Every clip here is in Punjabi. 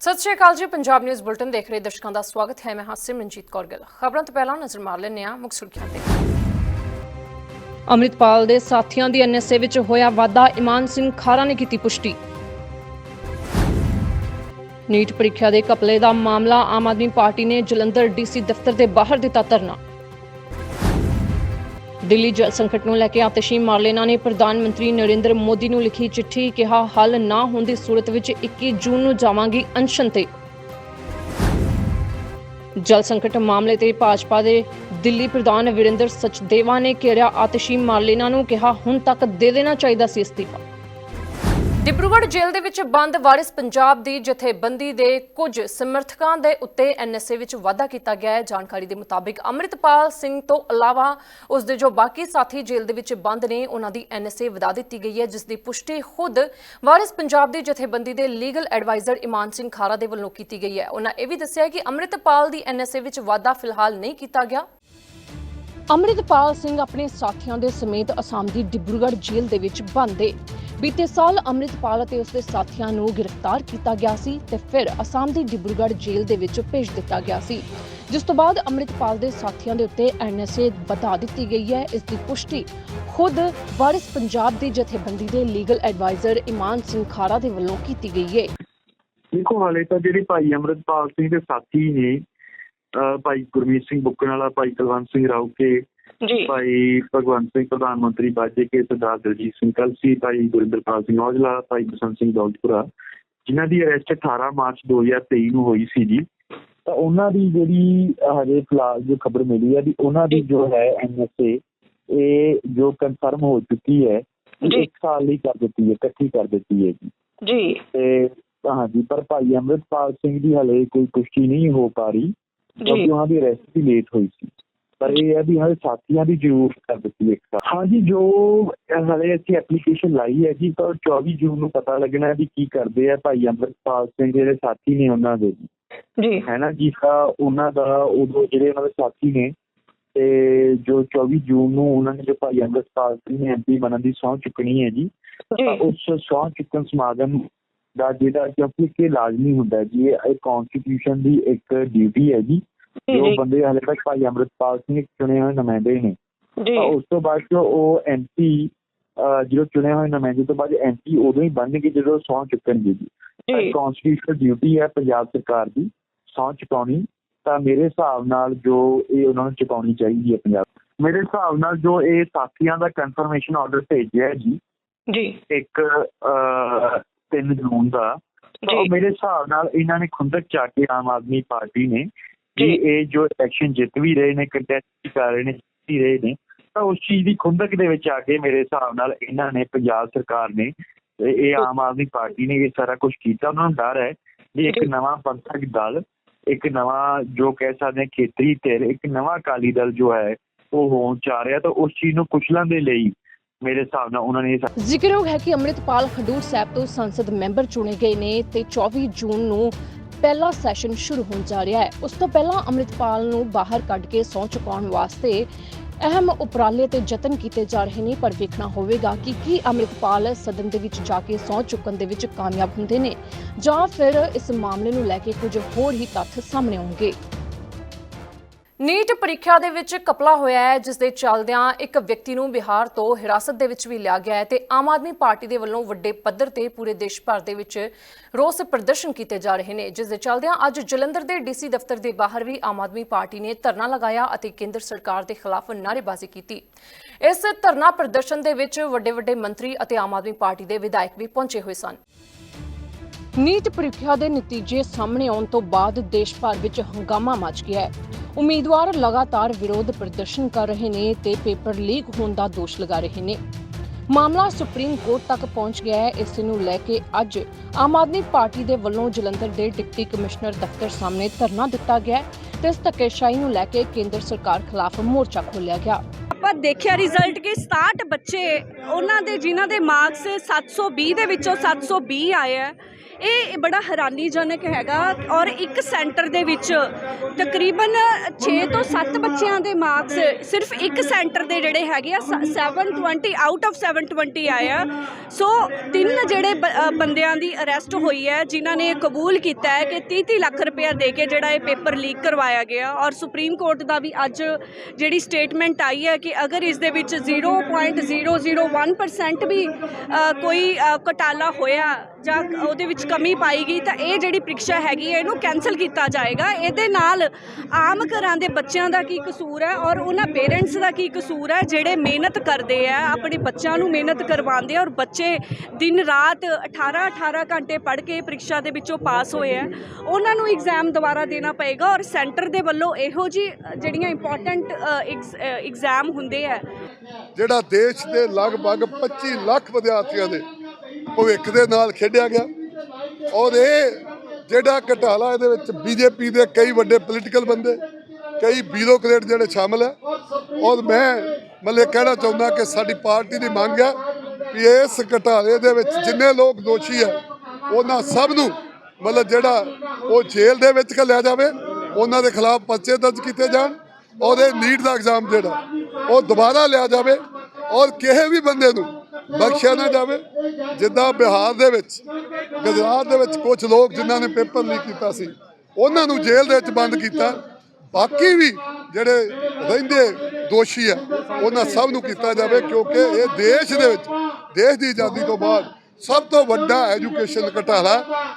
ਸਤਿ ਸ਼੍ਰੀ ਅਕਾਲ ਜੀ, ਪੰਜਾਬ ਨਿਊਜ਼ ਬੁਲਟਨ ਦੇਖ ਰਹੇ ਦਰਸ਼ਕਾਂ ਦਾ ਸਵਾਗਤ ਹੈ। ਮੈਂ ਹਾਂ ਸਿਮਰਨਜੀਤ ਕੌਰ ਗਿੱਲ। ਖਬਰਾਂ ਤੋਂ ਪਹਿਲਾਂ ਨਜ਼ਰ ਮਾਰ ਲੈਂਦੇ ਹਾਂ ਮੁੱਖ ਸੁਰਖੀਆਂ ਤੇ। ਅੰਮ੍ਰਿਤਪਾਲ ਦੇ ਸਾਥੀਆਂ ਦੀ ਐਨਐਸਏ ਵਿੱਚ ਹੋਇਆ ਵਾਧਾ, ਇਮਾਨ ਸਿੰਘ ਖਾਰਾ ਨੇ ਕੀਤੀ ਪੁਸ਼ਟੀ। ਨੀਟ ਪ੍ਰੀਖਿਆ ਦੇ ਕਪਲੇ ਦਾ ਮਾਮਲਾ ਆਮ ਆਦਮੀ ਪਾਰਟੀ ਨੇ ਜਲੰਧਰ ਡੀਸੀ ਦਫ਼ਤਰ ਦੇ ਬਾਹਰ ਦਿੱਤਾ ਧਰਨਾ। ਦਿੱਲੀ ਜਲ ਸੰਕਟ ਨੂੰ ਲੈ ਕੇ ਆਤਸ਼ੀ ਮਾਰਲੇਨਾ ਨੇ ਪ੍ਰਧਾਨ ਮੰਤਰੀ ਨਰਿੰਦਰ ਮੋਦੀ ਨੂੰ ਲਿਖੀ ਚਿੱਠੀ ਕਿਹਾ, ਹੱਲ ਨਾ ਹੋਣ ਦੀ ਸੂਰਤ ਵਿੱਚ 21 ਜੂਨ ਨੂੰ ਜਾਵਾਂਗੀ ਅਨਸ਼ਨ ਤੇ। ਜਲ ਸੰਕਟ ਮਾਮਲੇ ਤੇ ਭਾਜਪਾ ਦੇ ਦਿੱਲੀ ਪ੍ਰਧਾਨ ਵਿਰਿੰਦਰ ਸਚਦੇਵਾ ਨੇ ਘੇਰਿਆ ਆਤਸ਼ੀ ਮਾਰਲੇਨਾ ਨੂੰ, ਕਿਹਾ, ਹੁਣ ਤੱਕ ਦੇ ਦੇਣਾ ਚਾਹੀਦਾ ਸੀ ਅਸਤੀਫਾ। ਡਿਬਰੂਗੜ੍ਹ ਜੇਲ੍ਹ ਦੇ ਵਿੱਚ ਬੰਦ ਵਾਰਿਸ ਪੰਜਾਬ ਦੀ ਜਥੇਬੰਦੀ ਦੇ ਕੁਝ ਸਮਰਥਕਾਂ ਦੇ ਉੱਤੇ ਐਨਐਸਏ ਵਿੱਚ ਵਾਧਾ ਕੀਤਾ ਗਿਆ ਹੈ। ਜਾਣਕਾਰੀ ਦੇ ਮੁਤਾਬਿਕ ਅੰਮ੍ਰਿਤਪਾਲ ਸਿੰਘ ਤੋਂ ਇਲਾਵਾ ਉਸ ਦੇ ਜੋ ਬਾਕੀ ਸਾਥੀ ਜੇਲ੍ਹ ਦੇ ਵਿੱਚ ਬੰਦ ਨੇ, ਉਹਨਾਂ ਦੀ ਐਨਐਸਏ ਵਧਾ ਦਿੱਤੀ ਗਈ ਹੈ, ਜਿਸ ਦੀ ਪੁਸ਼ਟੀ ਖੁਦ ਵਾਰਿਸ ਪੰਜਾਬ ਦੀ ਜਥੇਬੰਦੀ ਦੇ ਲੀਗਲ ਐਡਵਾਈਜ਼ਰ ਇਮਾਨ ਸਿੰਘ ਖਾਰਾ ਦੇ ਵੱਲੋਂ ਕੀਤੀ ਗਈ ਹੈ। ਉਹਨਾਂ ਇਹ ਵੀ ਦੱਸਿਆ ਕਿ ਅੰਮ੍ਰਿਤਪਾਲ ਦੀ ਐਨਐਸਏ ਵਿੱਚ ਵਾਧਾ ਫਿਲਹਾਲ ਨਹੀਂ ਕੀਤਾ ਗਿਆ। ਅੰਮ੍ਰਿਤਪਾਲ ਸਿੰਘ ਆਪਣੇ ਸਾਥੀਆਂ ਦੇ ਸਮੇਤ ਅਸਾਮ ਦੀ ਡਿਬਰੂਗੜ੍ਹ ਜੇਲ੍ਹ ਦੇ ਵਿੱਚ ਬੰਦ ਏ। ਬੀਤੇ ਸਾਲ ਅੰਮ੍ਰਿਤਪਾਲ ਅਤੇ ਉਸਦੇ ਸਾਥੀਆਂ ਨੂੰ ਗ੍ਰਿਫਤਾਰ ਕੀਤਾ ਗਿਆ ਸੀ ਤੇ ਫਿਰ ਅਸਾਮ ਦੀ ਡਿਬਰੂਗੜ੍ਹ ਜੇਲ੍ਹ ਦੇ ਵਿੱਚ ਭੇਜ ਦਿੱਤਾ ਗਿਆ ਸੀ। ਜਿਸ ਤੋਂ ਬਾਅਦ ਅੰਮ੍ਰਿਤਪਾਲ ਦੇ ਸਾਥੀਆਂ ਦੇ ਉੱਤੇ ਐਨਐਸਏ ਵਧਾ ਦਿੱਤੀ ਗਈ ਹੈ। ਇਸ ਦੀ ਪੁਸ਼ਟੀ ਖੁਦ ਵਾਰਿਸ ਪੰਜਾਬ ਦੀ ਜਥੇਬੰਦੀ ਦੇ ਲੀਗਲ ਐਡਵਾਈਜ਼ਰ ਇਮਾਨ ਸਿੰਘ ਖਾਰਾ ਦੇ ਵੱਲੋਂ ਕੀਤੀ ਗਈ ਹੈ। ਦੇਖੋ, ਹਾਲੇ ਤਾਂ ਜਿਹੜੇ ਭਾਈ ਅਮਰਤਪਾਲ ਸਿੰਘ ਦੇ ਸਾਥੀ ਨੇ ਭਾਈ ਗੁਰਮੀਤ ਸਿੰਘ ਬੁੱਕਣ ਵਾਲਾ, ਭਾਈ ਕਲਵੰਤ ਸਿੰਘ ਰਾਉਕੇ ਜੀ। ਭਾਈ ਭਗਵੰਤ ਸਿੰਘ ਪ੍ਰਧਾਨ ਮੰਤਰੀ ਬਾਜੇ ਕੇ ਸਰਦਾਰ ਦਲਜੀਤ ਸਿੰਘ ਕਲਸੀ ਭਾਈ ਗੁਰਿੰਦਰਪਾਲ ਸਿੰਘ ਔਜਲਾ ਭਾਈ ਬਸੰਤ ਸਿੰਘ ਦੌਲਤਪੁਰਾ ਜਿਨ੍ਹਾਂ ਦੀ ਅਰੈਸਟ 18 ਮਾਰਚ 2023 ਨੂੰ ਹੋਈ ਸੀ ਜੀ। ਤਾਂ ਉਹਨਾਂ ਦੀ ਜਿਹੜੀ ਹਜੇ ਫਿਲਹਾਲ ਜੋ ਖਬਰ ਮਿਲੀ ਹੈ ਵੀ ਉਹਨਾਂ ਦੀ ਜੋ ਹੈ ਐਨਐਸਏ ਇਹ ਜੋ ਕਨਫਰਮ ਹੋ ਚੁੱਕੀ ਹੈ ਜੀ। ਇੱਕ ਸਾਲ ਲਈ ਕਰ ਦਿੱਤੀ ਹੈ ਇਕੱਠੀ ਕਰ ਦਿੱਤੀ ਹੈ ਜੀ। ਜੀ। ਤੇ ਹਾਂਜੀ ਪਰ ਭਾਈ ਅੰਮ੍ਰਿਤਪਾਲ ਸਿੰਘ ਦੀ ਹਲੇ ਕੋਈ ਪੁਸ਼ਟੀ ਨਹੀਂ ਹੋ ਪਾ ਰਹੀ ਕਿਉਂਕਿ ਉਹਨਾਂ ਦੀ ਅਰੈਸਟ ਵੀ ਲੇਟ ਹੋਈ ਸੀ। ਪਰ ਇਹ ਹੈ ਵੀ ਹਲੇ ਸਾਥੀਆਂ ਦੀ ਜ਼ਰੂਰ ਕਰ ਦਿੱਤੀ ਇੱਕ ਸਾਲ ਹਾਂਜੀ ਜੋ ਹਲੇ ਅਸੀਂ ਐਪਲੀਕੇਸ਼ਨ ਲਾਈ ਹੈ ਜੀ ਤਾਂ 24 ਜੂਨ ਨੂੰ ਪਤਾ ਲੱਗਣਾ ਵੀ ਕੀ ਕਰਦੇ ਆ ਭਾਈ ਅੰਮ੍ਰਿਤਪਾਲ ਸਿੰਘ ਜਿਹੜੇ ਸਾਥੀ ਨੇ ਉਹਨਾਂ ਦੇ ਜੀ। ਹੈ ਨਾ ਜੀ ਤਾਂ ਉਹਨਾਂ ਦਾ ਉਦੋਂ ਜਿਹੜੇ ਉਹਨਾਂ ਦੇ ਸਾਥੀ ਨੇ ਤੇ ਜੋ 24 ਜੂਨ ਨੂੰ ਉਹਨਾਂ ਨੇ ਜੋ ਭਾਈ ਅੰਮ੍ਰਿਤਪਾਲ ਸਿੰਘ ਨੇ ਐਮਪੀ ਬਣਨ ਦੀ ਸਹੁੰ ਚੁੱਕਣੀ ਹੈ ਜੀ ਉਸ ਸਹੁੰ ਚੁੱਕਣ ਸਮਾਗਮ ਦਾ ਜਿਹੜਾ ਕਿਉਂਕਿ ਕਿ ਲਾਜ਼ਮੀ ਹੁੰਦਾ ਜੀ ਇਹ ਕਨਸਟੀਟਿਊਸ਼ਨ ਦੀ ਇੱਕ ਡਿਊਟੀ ਹੈ ਜੀ। ਜੋ ਬੰਦੇ ਹਾਲੇ ਤੱਕ ਭਾਈ ਅੰਮ੍ਰਿਤਪਾਲ ਸਿੰਘ ਚੁਣੇ ਹੋਏ ਨੁਮਾਇੰਦੇ ਨੇ। ਜੀ। ਉਸ ਤੋਂ ਬਾਅਦ ਜੋ ਉਹ ਐਮਪੀ ਜਦੋਂ ਚੁਣੇ ਹੋਏ ਨੁਮਾਇੰਦੇ ਤੋਂ ਬਾਅਦ ਐਮਪੀ ਉਦੋਂ ਹੀ ਬਣਨਗੇ ਜਦੋਂ ਸਹੁੰ ਚੁੱਕਣਗੇ ਜੀ। ਜੀ। ਕਨਸਟੀਟਿਊਸ਼ਨਲ ਡਿਊਟੀ ਹੈ ਪੰਜਾਬ ਸਰਕਾਰ ਦੀ ਸਹੁੰ ਚੁਕਾਉਣੀ। ਤਾਂ ਮੇਰੇ ਹਿਸਾਬ ਨਾਲ ਜੋ ਇਹ ਉਹਨਾਂ ਨੂੰ ਚੁਕਾਉਣੀ ਚਾਹੀਦੀ ਹੈ ਪੰਜਾਬ ਮੇਰੇ ਹਿਸਾਬ ਨਾਲ ਜੋ ਇਹ ਸਾਥੀਆਂ ਦਾ ਕਨਫਰਮੇਸ਼ਨ ਆਰਡਰ ਭੇਜਿਆ ਜੀ ਜੀ। ਇੱਕ 3 ਜੂਨ ਦਾ। ਉਹ ਮੇਰੇ ਹਿਸਾਬ ਨਾਲ ਇਹਨਾਂ ਨੇ ਖੁੰਦਕ ਚਾ ਕੇ ਆਮ ਆਦਮੀ ਪਾਰਟੀ ਨੇ ਕਿ ਜੀ। ਇਹ ਜੋ ਇਲੈਕਸ਼ਨ ਜਿੱਤ ਵੀ ਰਹੇ ਨੇ ਕੰਟੈਸਟ ਕਰ ਰਹੇ ਨੇ ਜਿੱਤ ਰਹੇ ਨੇ ਤਾਂ ਉਸ ਚੀਜ਼ ਦੀ ਖੁੰਦਕ ਦੇ ਵਿੱਚ ਆ ਕੇ ਮੇਰੇ ਹਿਸਾਬ ਨਾਲ ਇਹਨਾਂ ਨੇ ਪੰਜਾਬ ਸਰਕਾਰ ਨੇ ਇਹ ਆਮ ਆਦਮੀ ਪਾਰਟੀ ਨੇ ਇਹ ਸਾਰਾ ਕੁਝ ਕੀਤਾ ਉਹਨਾਂ ਨੂੰ ਡਰ ਹੈ ਵੀ ਇੱਕ। ਨਵਾਂ ਪੰਥਕ ਦਲ ਇੱਕ ਨਵਾਂ ਜੋ ਕਹਿ ਸਕਦੇ ਖੇਤਰੀ ਧਿਰ ਇੱਕ ਨਵਾਂ ਅਕਾਲੀ ਦਲ ਜੋ ਹੈ ਉਹ ਹੋਣ ਚਾ ਰਿਹਾ ਤਾਂ ਉਸ ਚੀਜ਼ ਨੂੰ ਕੁਚਲਣ ਦੇ ਲਈ ਮੇਰੇ ਹਿਸਾਬ ਨਾਲ ਉਹਨਾਂ ਨੇ ਜ਼ਿਕਰਯੋਗ ਹੈ ਕਿ ਅੰਮ੍ਰਿਤਪਾਲ ਖਡੂਰ ਸਾਹਿਬ ਤੋਂ ਸੰਸਦ ਮੈਂਬਰ ਚੁਣੇ ਗਏ ਨੇ ਤੇ 24 ਜੂਨ ਨੂੰ ਪਹਿਲਾ ਸੈਸ਼ਨ ਸ਼ੁਰੂ ਹੋਣ ਜਾ ਰਿਹਾ ਹੈ। ਉਸ ਤੋਂ ਪਹਿਲਾਂ ਅੰਮ੍ਰਿਤਪਾਲ ਨੂੰ ਬਾਹਰ ਕੱਢ ਕੇ ਸਹੁੰ ਚੁਕਾਉਣ ਵਾਸਤੇ ਅਹਿਮ ਉਪਰਾਲੇ ਤੇ ਯਤਨ ਕੀਤੇ ਜਾ ਰਹੇ ਨੇ, ਪਰ ਵੇਖਣਾ ਹੋਵੇਗਾ ਕਿ ਕੀ ਅੰਮ੍ਰਿਤਪਾਲ ਸਦਨ ਦੇ ਵਿੱਚ ਜਾ ਕੇ ਸਹੁੰ ਚੁੱਕਣ ਦੇ ਵਿੱਚ ਕਾਮਯਾਬ ਹੁੰਦੇ ਨੇ ਜਾਂ ਫਿਰ ਇਸ ਮਾਮਲੇ ਨੂੰ ਲੈ ਕੇ ਕੁਝ ਹੋਰ ਹੀ ਤੱਥ ਸਾਹਮਣੇ ਆਉਣਗੇ। ਨੀਟ ਪ੍ਰੀਖਿਆ ਦੇ ਵਿੱਚ ਕਪਲਾ ਹੋਇਆ ਹੈ, ਜਿਸ ਦੇ ਚੱਲਦਿਆਂ ਇੱਕ ਵਿਅਕਤੀ ਨੂੰ ਬਿਹਾਰ ਤੋਂ ਹਿਰਾਸਤ ਦੇ ਵਿੱਚ ਵੀ ਲਿਆ ਗਿਆ ਹੈ ਤੇ ਆਮ ਆਦਮੀ ਪਾਰਟੀ ਦੇ ਵੱਲੋਂ ਵੱਡੇ ਪੱਧਰ ਤੇ ਪੂਰੇ ਦੇਸ਼ ਭਰ ਦੇ ਵਿੱਚ ਰੋਸ ਪ੍ਰਦਰਸ਼ਨ ਕੀਤੇ ਜਾ ਰਹੇ ਨੇ, ਜਿਸ ਦੇ ਚੱਲਦਿਆਂ ਅੱਜ ਜਲੰਧਰ ਦੇ ਡੀਸੀ ਦਫ਼ਤਰ ਦੇ ਬਾਹਰ ਵੀ ਆਮ ਆਦਮੀ ਪਾਰਟੀ ਨੇ ਧਰਨਾ ਲਗਾਇਆ ਅਤੇ ਕੇਂਦਰ ਸਰਕਾਰ ਦੇ ਖਿਲਾਫ ਨਾਅਰੇਬਾਜ਼ੀ ਕੀਤੀ। ਇਸ ਧਰਨਾ ਪ੍ਰਦਰਸ਼ਨ ਦੇ ਵਿੱਚ ਵੱਡੇ ਵੱਡੇ ਮੰਤਰੀ ਅਤੇ ਆਮ ਆਦਮੀ ਪਾਰਟੀ ਦੇ ਵਿਧਾਇਕ ਵੀ ਪਹੁੰਚੇ ਹੋਏ ਸਨ। ਨੀਟ ਪ੍ਰੀਖਿਆ ਦੇ ਨਤੀਜੇ ਸਾਹਮਣੇ ਆਉਣ ਤੋਂ ਬਾਅਦ ਦੇਸ਼ ਭਰ ਵਿੱਚ ਹੰਗਾਮਾ ਮਚ ਗਿਆ ਹੈ। ਉਮੀਦਵਾਰ ਲਗਾਤਾਰ ਵਿਰੋਧ ਪ੍ਰਦਰਸ਼ਨ ਕਰ ਰਹੇ ਨੇ ਤੇ ਪੇਪਰ ਲੀਕ ਹੋਣ ਦਾ ਦੋਸ਼ ਲਗਾ ਰਹੇ ਨੇ। ਮਾਮਲਾ ਸੁਪਰੀਮ ਕੋਰਟ ਤੱਕ ਪਹੁੰਚ ਗਿਆ ਹੈ। ਇਸ ਨੂੰ ਲੈ ਕੇ ਅੱਜ ਆਮ ਆਦਮੀ ਪਾਰਟੀ ਦੇ ਵੱਲੋਂ ਜਲੰਧਰ ਦੇ ਡਿਪਟੀ ਕਮਿਸ਼ਨਰ ਦਫ਼ਤਰ ਸਾਹਮਣੇ ਧਰਨਾ ਦਿੱਤਾ ਗਿਆ ਤੇ ਇਸ ਧੱਕੇਸ਼ਾਹੀ ਨੂੰ ਲੈ ਕੇ ਕੇਂਦਰ ਸਰਕਾਰ ਖਿਲਾਫ ਮੋਰਚਾ ਖੋਲ੍ਹਿਆ ਗਿਆ। ਆਪਾਂ ਦੇਖਿਆ ਰਿਜ਼ਲਟ ਕਿ 67 ਬੱਚੇ, ਉਹਨਾਂ ਦੇ ਜਿਨ੍ਹਾਂ ਦੇ ਮਾਰਕਸ 720 ਦੇ ਵਿੱਚੋਂ 720 ਆਏ ਹੈ। ਇਹ ਬੜਾ ਹੈਰਾਨੀਜਨਕ ਹੈਗਾ ਔਰ ਇੱਕ ਸੈਂਟਰ ਦੇ ਵਿੱਚ ਤਕਰੀਬਨ 6 ਤੋਂ 7 ਬੱਚਿਆਂ ਦੇ ਮਾਰਕਸ ਸਿਰਫ ਇੱਕ ਸੈਂਟਰ ਦੇ ਜਿਹੜੇ ਹੈਗੇ ਆ ਸ- 720 ਆਊਟ ਆਫ 720 ਆਏ ਆ। ਸੋ ਤਿੰਨ ਜਿਹੜੇ ਬ- ਬੰਦਿਆਂ ਦੀ ਅਰੈਸਟ ਹੋਈ ਹੈ ਜਿਨ੍ਹਾਂ ਨੇ ਕਬੂਲ ਕੀਤਾ ਹੈ ਕਿ 30 ਲੱਖ ਰੁਪਇਆ ਦੇ ਕੇ ਜਿਹੜਾ ਇਹ ਪੇਪਰ ਲੀਕ ਕਰਵਾਇਆ ਗਿਆ। ਔਰ ਸੁਪਰੀਮ ਕੋਰਟ ਦਾ ਵੀ ਅੱਜ ਜਿਹੜੀ ਸਟੇਟਮੈਂਟ ਆਈ ਹੈ ਕਿ ਅਗਰ ਇਸ ਦੇ ਵਿੱਚ 0.001% ਵੀ ਕੋਈ ਅ, ਘਟਾਲਾ ਹੋਇਆ ਜਾਂ ਉਹਦੇ ਵਿੱਚ ਕਮੀ ਪਾਈ ਗਈ ਤਾਂ ਇਹ ਜਿਹੜੀ ਪ੍ਰੀਖਿਆ ਹੈਗੀ ਹੈ, ਇਹਨੂੰ ਕੈਨਸਲ ਕੀਤਾ ਜਾਏਗਾ। ਇਹਦੇ ਨਾਲ ਆਮ ਘਰਾਂ ਦੇ ਬੱਚਿਆਂ ਦਾ ਕੀ ਕਸੂਰ ਹੈ ਔਰ ਉਹਨਾਂ ਪੇਰੈਂਟਸ ਦਾ ਕੀ ਕਸੂਰ ਹੈ, ਜਿਹੜੇ ਮਿਹਨਤ ਕਰਦੇ ਆ, ਆਪਣੇ ਬੱਚਿਆਂ ਨੂੰ ਮਿਹਨਤ ਕਰਵਾਉਂਦੇ ਆ ਔਰ ਬੱਚੇ ਦਿਨ ਰਾਤ 18 18 ਘੰਟੇ ਪੜ੍ਹ ਕੇ ਪ੍ਰੀਖਿਆ ਦੇ ਵਿੱਚੋਂ ਪਾਸ ਹੋਏ ਆ। ਉਹਨਾਂ ਨੂੰ ਐਗਜ਼ਾਮ ਦੁਬਾਰਾ ਦੇਣਾ ਪਏਗਾ ਔਰ ਸੈਂਟਰ ਦੇ ਵੱਲੋਂ ਇਹੋ ਜੀ ਜਿਹੜੀਆਂ ਇੰਪੋਰਟੈਂਟ ਐਗਜ਼ਾਮ ਹੁੰਦੇ ਆ। ਜਿਹੜਾ ਦੇਸ਼ ਦੇ ਲਗਭਗ 25 ਲੱਖ ਵਿਦਿਆਰਥੀਆਂ ਦੇ ਭਵਿੱਖ ਦੇ ਨਾਲ ਖੇਡਿਆ ਗਿਆ। ਔਰ ਇਹ ਜਿਹੜਾ ਘਟਾਲਾ ਇਹਦੇ ਵਿੱਚ ਬੀਜੇਪੀ ਦੇ ਕਈ ਵੱਡੇ ਪੋਲੀਟੀਕਲ ਬੰਦੇ, ਕਈ ਬਿਊਰੋਕਰੇਟ ਜਿਹੜੇ ਸ਼ਾਮਲ ਹੈ ਔਰ ਮੈਂ ਮਤਲਬ ਕਹਿਣਾ ਚਾਹੁੰਦਾ ਕਿ ਸਾਡੀ ਪਾਰਟੀ ਦੀ ਮੰਗ ਹੈ ਕਿ ਇਸ ਘਟਾਲੇ ਦੇ ਵਿੱਚ ਜਿੰਨੇ ਲੋਕ ਦੋਸ਼ੀ ਹੈ ਉਹਨਾਂ ਸਭ ਨੂੰ ਮਤਲਬ ਜਿਹੜਾ ਉਹ ਜੇਲ੍ਹ ਦੇ ਵਿੱਚ ਲਿਆ ਜਾਵੇ, ਉਹਨਾਂ ਦੇ ਖਿਲਾਫ ਪਰਚੇ ਦਰਜ ਕੀਤੇ ਜਾਣ ਔਰ ਇਹ ਨੀਟ ਦਾ ਐਗਜ਼ਾਮ ਜਿਹੜਾ ਉਹ ਦੁਬਾਰਾ ਲਿਆ ਜਾਵੇ ਔਰ ਕਿਸੇ ਵੀ ਬੰਦੇ ਨੂੰ ਬਖਸ਼ਿਆ ਨਾ ਜਾਵੇ। ਜਿੱਦਾਂ ਬਿਹਾਰ ਦੇ ਵਿੱਚ, ਗੁਜਰਾਤ ਦੇ ਵਿੱਚ ਕੁਝ ਲੋਕ ਜਿਨ੍ਹਾਂ ਨੇ ਪੇਪਰ ਲੀਕ ਕੀਤਾ ਸੀ, ਉਹਨਾਂ ਨੂੰ ਜੇਲ੍ਹ ਦੇ ਵਿੱਚ ਬੰਦ ਕੀਤਾ। ਬਾਕੀ ਵੀ ਜਿਹੜੇ ਰਹਿੰਦੇ ਦੋਸ਼ੀ ਆ, ਉਹਨਾਂ ਸਭ ਨੂੰ ਕੀਤਾ ਜਾਵੇ ਕਿਉਂਕਿ ਇਹ ਦੇਸ਼ ਦੇ ਵਿੱਚ, ਦੇਸ਼ ਦੀ ਆਜ਼ਾਦੀ ਤੋਂ ਬਾਅਦ ਸਭ ਤੋਂ ਵੱਡਾ ਐਜੂਕੇਸ਼ਨ ਘਟਾਲਾ,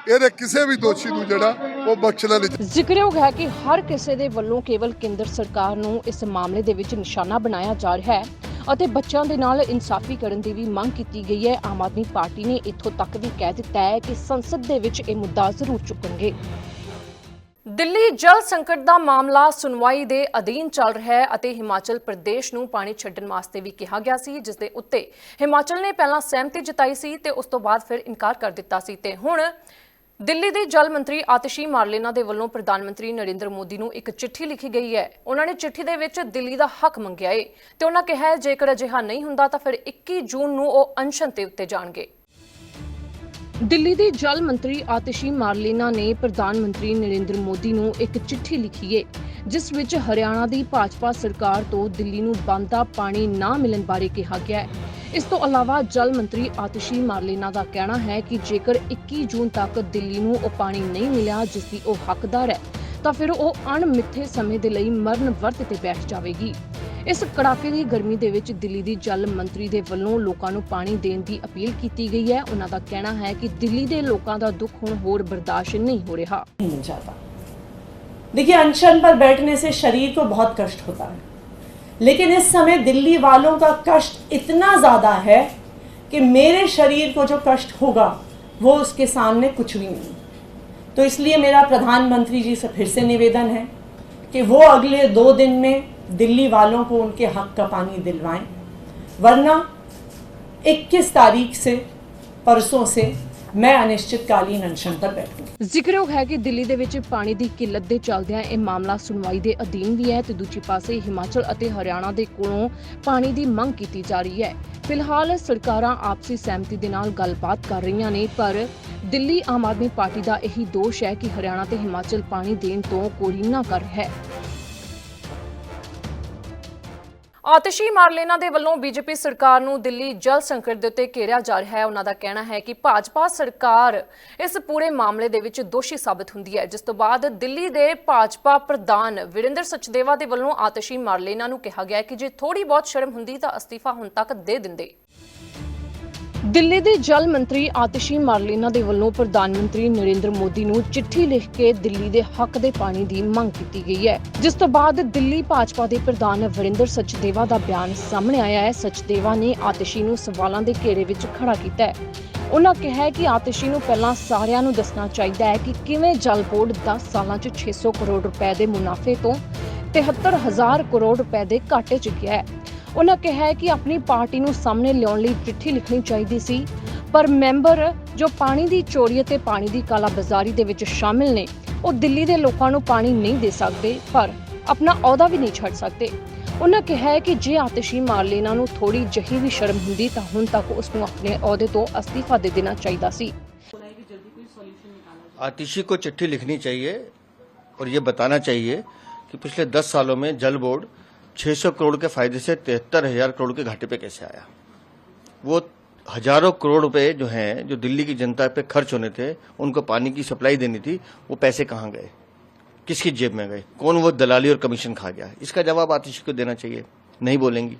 ਇਹਦੇ ਕਿਸੇ ਵੀ ਦੋਸ਼ੀ ਨੂੰ ਜਿਹੜਾ ਉਹ ਬਖਸ਼ਣਾ ਨਹੀਂ ਜ਼ਿਕਰਯੋਗ ਹੈ ਕਿ ਹਰ ਕਿਸੇ ਦੇ ਵੱਲੋਂ ਕੇਵਲ ਕੇਂਦਰ ਸਰਕਾਰ ਨੂੰ ਇਸ ਮਾਮਲੇ ਦੇ ਵਿੱਚ ਨਿਸ਼ਾਨਾ ਬਣਾਇਆ ਜਾ ਰਿਹਾ ਹੈ। ਅਤੇ ਬੱਚਿਆਂ ਦੇ ਨਾਲ ਇਨਸਾਫੀ ਕਰਨ ਦੀ ਵੀ ਮੰਗ ਕੀਤੀ ਗਈ ਹੈ। ਆਮ ਆਦਮੀ ਪਾਰਟੀ ਨੇ ਇੱਥੋਂ ਤੱਕ ਵੀ ਕਹਿ ਦਿੱਤਾ ਹੈ ਕਿ ਸੰਸਦ ਦੇ ਵਿੱਚ ਇਹ ਮੁੱਦਾ ਜ਼ਰੂਰ ਚੁੱਕਣਗੇ। ਦਿੱਲੀ ਜਲ ਸੰਕਟ ਦਾ ਮਾਮਲਾ ਸੁਣਵਾਈ ਦੇ ਅਧੀਨ ਚੱਲ ਰਿਹਾ ਹੈ ਅਤੇ ਹਿਮਾਚਲ ਪ੍ਰਦੇਸ਼ ਨੂੰ ਪਾਣੀ ਛੱਡਣ ਵਾਸਤੇ ਵੀ ਕਿਹਾ ਗਿਆ ਸੀ, ਜਿਸ ਦੇ ਉੱਤੇ ਹਿਮਾਚਲ ਨੇ ਪਹਿਲਾਂ ਸਹਿਮਤੀ ਜਤਾਈ ਸੀ ਤੇ ਉਸ ਤੋਂ ਬਾਅਦ ਫਿਰ ਇਨਕਾਰ ਕਰ ਦਿੱਤਾ ਸੀ ਤੇ ਹੁਣ ਦਿੱਲੀ ਦੇ ਜਲ ਮੰਤਰੀ ਆਤਿਸ਼ੀ ਮਾਰਲੇਨਾ ਦੇ ਵੱਲੋਂ ਪ੍ਰਧਾਨ ਮੰਤਰੀ ਨਰਿੰਦਰ ਮੋਦੀ ਨੂੰ ਇੱਕ ਚਿੱਠੀ ਲਿਖੀ ਗਈ ਹੈ। ਉਹਨਾਂ ਨੇ ਚਿੱਠੀ ਦੇ ਵਿੱਚ ਦਿੱਲੀ ਦਾ ਹੱਕ ਮੰਗਿਆ ਏ ਤੇ ਉਹਨਾਂ ਕਿਹਾ ਹੈ, ਜੇਕਰ ਅਜਿਹਾ ਨਹੀਂ ਹੁੰਦਾ ਤਾਂ ਫਿਰ 21 ਜੂਨ ਨੂੰ ਉਹ ਅਨਸ਼ਨ ਤੇ ਉੱਤੇ ਜਾਣਗੇ। ਦਿੱਲੀ ਦੇ ਜਲ ਮੰਤਰੀ ਆਤਿਸ਼ੀ ਮਾਰਲੇਨਾ ਨੇ ਪ੍ਰਧਾਨ ਮੰਤਰੀ ਨਰਿੰਦਰ ਮੋਦੀ ਨੂੰ ਇੱਕ ਚਿੱਠੀ ਲਿਖੀ ਏ, ਜਿਸ ਵਿੱਚ ਹਰਿਆਣਾ ਦੀ ਭਾਜਪਾ ਸਰਕਾਰ ਤੋਂ ਦਿੱਲੀ ਨੂੰ ਬੰਦਾ ਪਾਣੀ ਨਾ ਮਿਲਣ ਬਾਰੇ ਕਿਹਾ ਗਿਆ ਹੈ। ਇਸ ਤੋਂ ਇਲਾਵਾ ਜਲ ਮੰਤਰੀ ਆਤਿਸ਼ੀ ਮਾਰਲੇਨਾ ਦਾ ਕਹਿਣਾ ਹੈ ਕਿ ਜੇਕਰ 21 ਜੂਨ ਤੱਕ ਦਿੱਲੀ ਨੂੰ ਉਹ ਪਾਣੀ ਨਹੀਂ ਮਿਲਿਆ ਜਿਸ ਦੀ ਉਹ ਹੱਕਦਾਰ ਹੈ ਤਾਂ ਫਿਰ ਉਹ ਅਣਮਿੱਥੇ ਸਮੇਂ ਦੇ ਲਈ ਮਰਨ ਵਰਤ ਤੇ ਬੈਠ ਜਾਵੇਗੀ ਇਸ ਕੜਾਕੇ ਦੀ ਗਰਮੀ ਦੇ ਵਿੱਚ ਦਿੱਲੀ ਦੀ ਜਲ ਮੰਤਰੀ ਦੇ ਵੱਲੋਂ ਲੋਕਾਂ ਨੂੰ ਪਾਣੀ ਦੇਣ ਦੀ ਅਪੀਲ ਕੀਤੀ ਗਈ ਹੈ ਉਹਨਾਂ ਦਾ ਕਹਿਣਾ ਹੈ ਕਿ ਦਿੱਲੀ ਦੇ ਲੋਕਾਂ ਦਾ ਦੁੱਖ ਹੁਣ ਹੋਰ ਬਰਦਾਸ਼ਤ ਨਹੀਂ ਹੋ ਰਿਹਾ नहीं मिल जाता देखिए अनशन पर बैठने से शरीर को बहुत कष्ट होता है लेकिन इस समय दिल्ली वालों का कष्ट इतना ज़्यादा है कि मेरे शरीर को जो कष्ट होगा, वो उसके सामने कुछ भी नहीं। तो इसलिए मेरा प्रधानमंत्री जी से फिर से निवेदन है कि वो अगले दो दिन में दिल्ली वालों को उनके हक का पानी दिलवाएँ। वरना 21 तारीख से, परसों से ਮੈਂ ਅਨਿਸ਼ਚਿਤਕਾਲੀਨ ਅਨਸ਼ਨ ਪਰ ਬੈਠੂ ਜ਼ਿਕਰਯੋਗ ਹੈ। ਕਿ ਦਿੱਲੀ ਦੇ ਵਿੱਚ ਪਾਣੀ ਦੀ ਕਿੱਲਤ ਦੇ ਚੱਲਦਿਆਂ ਇਹ ਮਾਮਲਾ ਸੁਣਵਾਈ ਦੇ ਅਧੀਨ ਵੀ ਹੈ ਤੇ ਦੂਜੇ ਪਾਸੇ ਹਿਮਾਚਲ ਅਤੇ ਹਰਿਆਣਾ ਦੇ ਕੋਲੋਂ ਪਾਣੀ ਦੀ ਮੰਗ ਕੀਤੀ ਜਾ ਰਹੀ ਹੈ। ਫਿਲਹਾਲ ਸਰਕਾਰਾਂ ਆਪਸੀ ਸਹਿਮਤੀ ਦੇ ਨਾਲ ਗੱਲਬਾਤ ਕਰ ਰਹੀਆਂ ਨੇ, ਪਰ ਦਿੱਲੀ ਆਮ ਆਦਮੀ ਪਾਰਟੀ ਦਾ ਇਹੀ ਦੋਸ਼ ਹੈ ਕਿ ਹਰਿਆਣਾ ਤੇ ਹਿਮਾਚਲ ਪਾਣੀ ਦੇਣ ਤੋਂ ਕੋਰੀਨਾ ਕਰ ਹੈ। ਆਤਸ਼ੀ ਮਾਰਲੇਨਾ ਦੇ ਵੱਲੋਂ ਬੀਜੇਪੀ ਸਰਕਾਰ ਨੂੰ ਦਿੱਲੀ ਜਲ ਸੰਕਟ ਦੇ ਉੱਤੇ ਘੇਰਿਆ ਜਾ ਰਿਹਾ ਹੈ। ਉਹਨਾਂ ਦਾ ਕਹਿਣਾ ਹੈ ਕਿ ਭਾਜਪਾ ਸਰਕਾਰ ਇਸ ਪੂਰੇ ਮਾਮਲੇ ਦੇ ਵਿੱਚ ਦੋਸ਼ੀ ਸਾਬਤ ਹੁੰਦੀ ਹੈ। ਜਿਸ ਤੋਂ ਬਾਅਦ ਦਿੱਲੀ ਦੇ ਭਾਜਪਾ ਪ੍ਰਧਾਨ ਵਿਰਿੰਦਰ ਸਚਦੇਵਾ ਦੇ ਵੱਲੋਂ ਆਤਸ਼ੀ ਮਾਰਲੇਨਾ ਨੂੰ ਕਿਹਾ ਗਿਆ ਕਿ ਜੇ ਥੋੜੀ ਬਹੁਤ ਸ਼ਰਮ ਹੁੰਦੀ ਤਾਂ ਅਸਤੀਫਾ ਹੁਣ ਤੱਕ ਦੇ ਦਿੰਦੇ। ਦਿੱਲੀ ਦੇ ਜਲ ਮੰਤਰੀ ਆਤਿਸ਼ੀ ਮਾਰਲੇਨਾ ਦੇ ਵੱਲੋਂ ਪ੍ਰਧਾਨ ਮੰਤਰੀ ਨਰਿੰਦਰ ਮੋਦੀ ਨੂੰ ਚਿੱਠੀ ਲਿਖ ਕੇ ਦਿੱਲੀ ਦੇ ਹੱਕ ਦੇ ਪਾਣੀ ਦੀ ਮੰਗ ਕੀਤੀ ਗਈ ਹੈ। ਜਿਸ ਤੋਂ ਬਾਅਦ ਦਿੱਲੀ ਭਾਜਪਾ ਦੇ ਪ੍ਰਧਾਨ ਵਰਿੰਦਰ ਸਚਦੇਵਾ ਦਾ ਬਿਆਨ ਸਾਹਮਣੇ ਆਇਆ ਹੈ। ਸਚਦੇਵਾ ਨੇ ਆਤਿਸ਼ੀ ਨੂੰ ਸਵਾਲਾਂ ਦੇ ਘੇਰੇ ਵਿੱਚ ਖੜਾ ਕੀਤਾ ਹੈ। ਉਹਨਾਂ ਕਿਹਾ ਕਿ ਆਤਿਸ਼ੀ ਨੂੰ ਪਹਿਲਾਂ ਸਾਰਿਆਂ ਨੂੰ ਦੱਸਣਾ ਚਾਹੀਦਾ ਹੈ ਕਿ ਕਿਵੇਂ ਜਲ ਬੋਰਡ 10 ਸਾਲਾਂ 'ਚ 600 ਕਰੋੜ ਰੁਪਏ ਦੇ ਮੁਨਾਫੇ ਤੋਂ 73000 ਕਰੋੜ ਰੁਪਏ ਦੇ ਘਾਟੇ 'ਚ ਗਿਆ ਹੈ। ਉਹਨਾਂ ਕਿਹਾ ਹੈ ਕਿ ਆਪਣੀ ਪਾਰਟੀ ਨੂੰ ਸਾਹਮਣੇ ਲਿਆਉਣ ਲਈ ਚਿੱਠੀ ਲਿਖਣੀ ਚਾਹੀਦੀ ਸੀ ਪਰ ਮੈਂਬਰ ਜੋ ਪਾਣੀ ਦੀ ਚੋਰੀ ਅਤੇ ਪਾਣੀ ਦੀ ਕਾਲਾਬਾਜ਼ਾਰੀ ਦੇ ਵਿੱਚ ਸ਼ਾਮਿਲ ਨੇ ਉਹ ਦਿੱਲੀ ਦੇ ਲੋਕਾਂ ਨੂੰ ਪਾਣੀ ਨਹੀਂ ਦੇ ਸਕਦੇ ਪਰ ਆਪਣਾ ਅਹੁਦਾ ਵੀ ਨਹੀਂ ਛੱਡ ਸਕਦੇ ਉਹਨਾਂ ਕਿਹਾ ਹੈ ਕਿ ਜੇ ਆਤਿਸ਼ੀ ਮਾਰਲੇਨਾ ਨੂੰ ਥੋੜੀ ਜਹੀ ਵੀ ਸ਼ਰਮ ਹੁੰਦੀ ਤਾਂ ਹੁਣ ਤੱਕ ਉਸ ਨੂੰ ਆਪਣੇ ਅਹੁਦੇ ਤੋਂ ਅਸਤੀਫਾ ਦੇ ਦੇਣਾ ਚਾਹੀਦਾ ਸੀ आतिशी को चिट्ठी लिखनी चाहिए और ये बताना चाहिए कि पिछले 10 सालों में जल बोर्ड 600 करोड़ के फ़ायदे से तिहत्तर हज़ार करोड़ के घाटे पे कैसे आया? वो हज़ारों करोड़ रुपए जो हैं, जो दिल्ली की जनता पे खर्च होने थे, उनको पानी की सप्लाई देनी थी, वो पैसे कहाँ गए? किसकी जेब में गए? कौन वो दलाली और कमीशन खा गया? इसका जवाब आतिशी को देना चाहिए, नहीं बोलेंगी।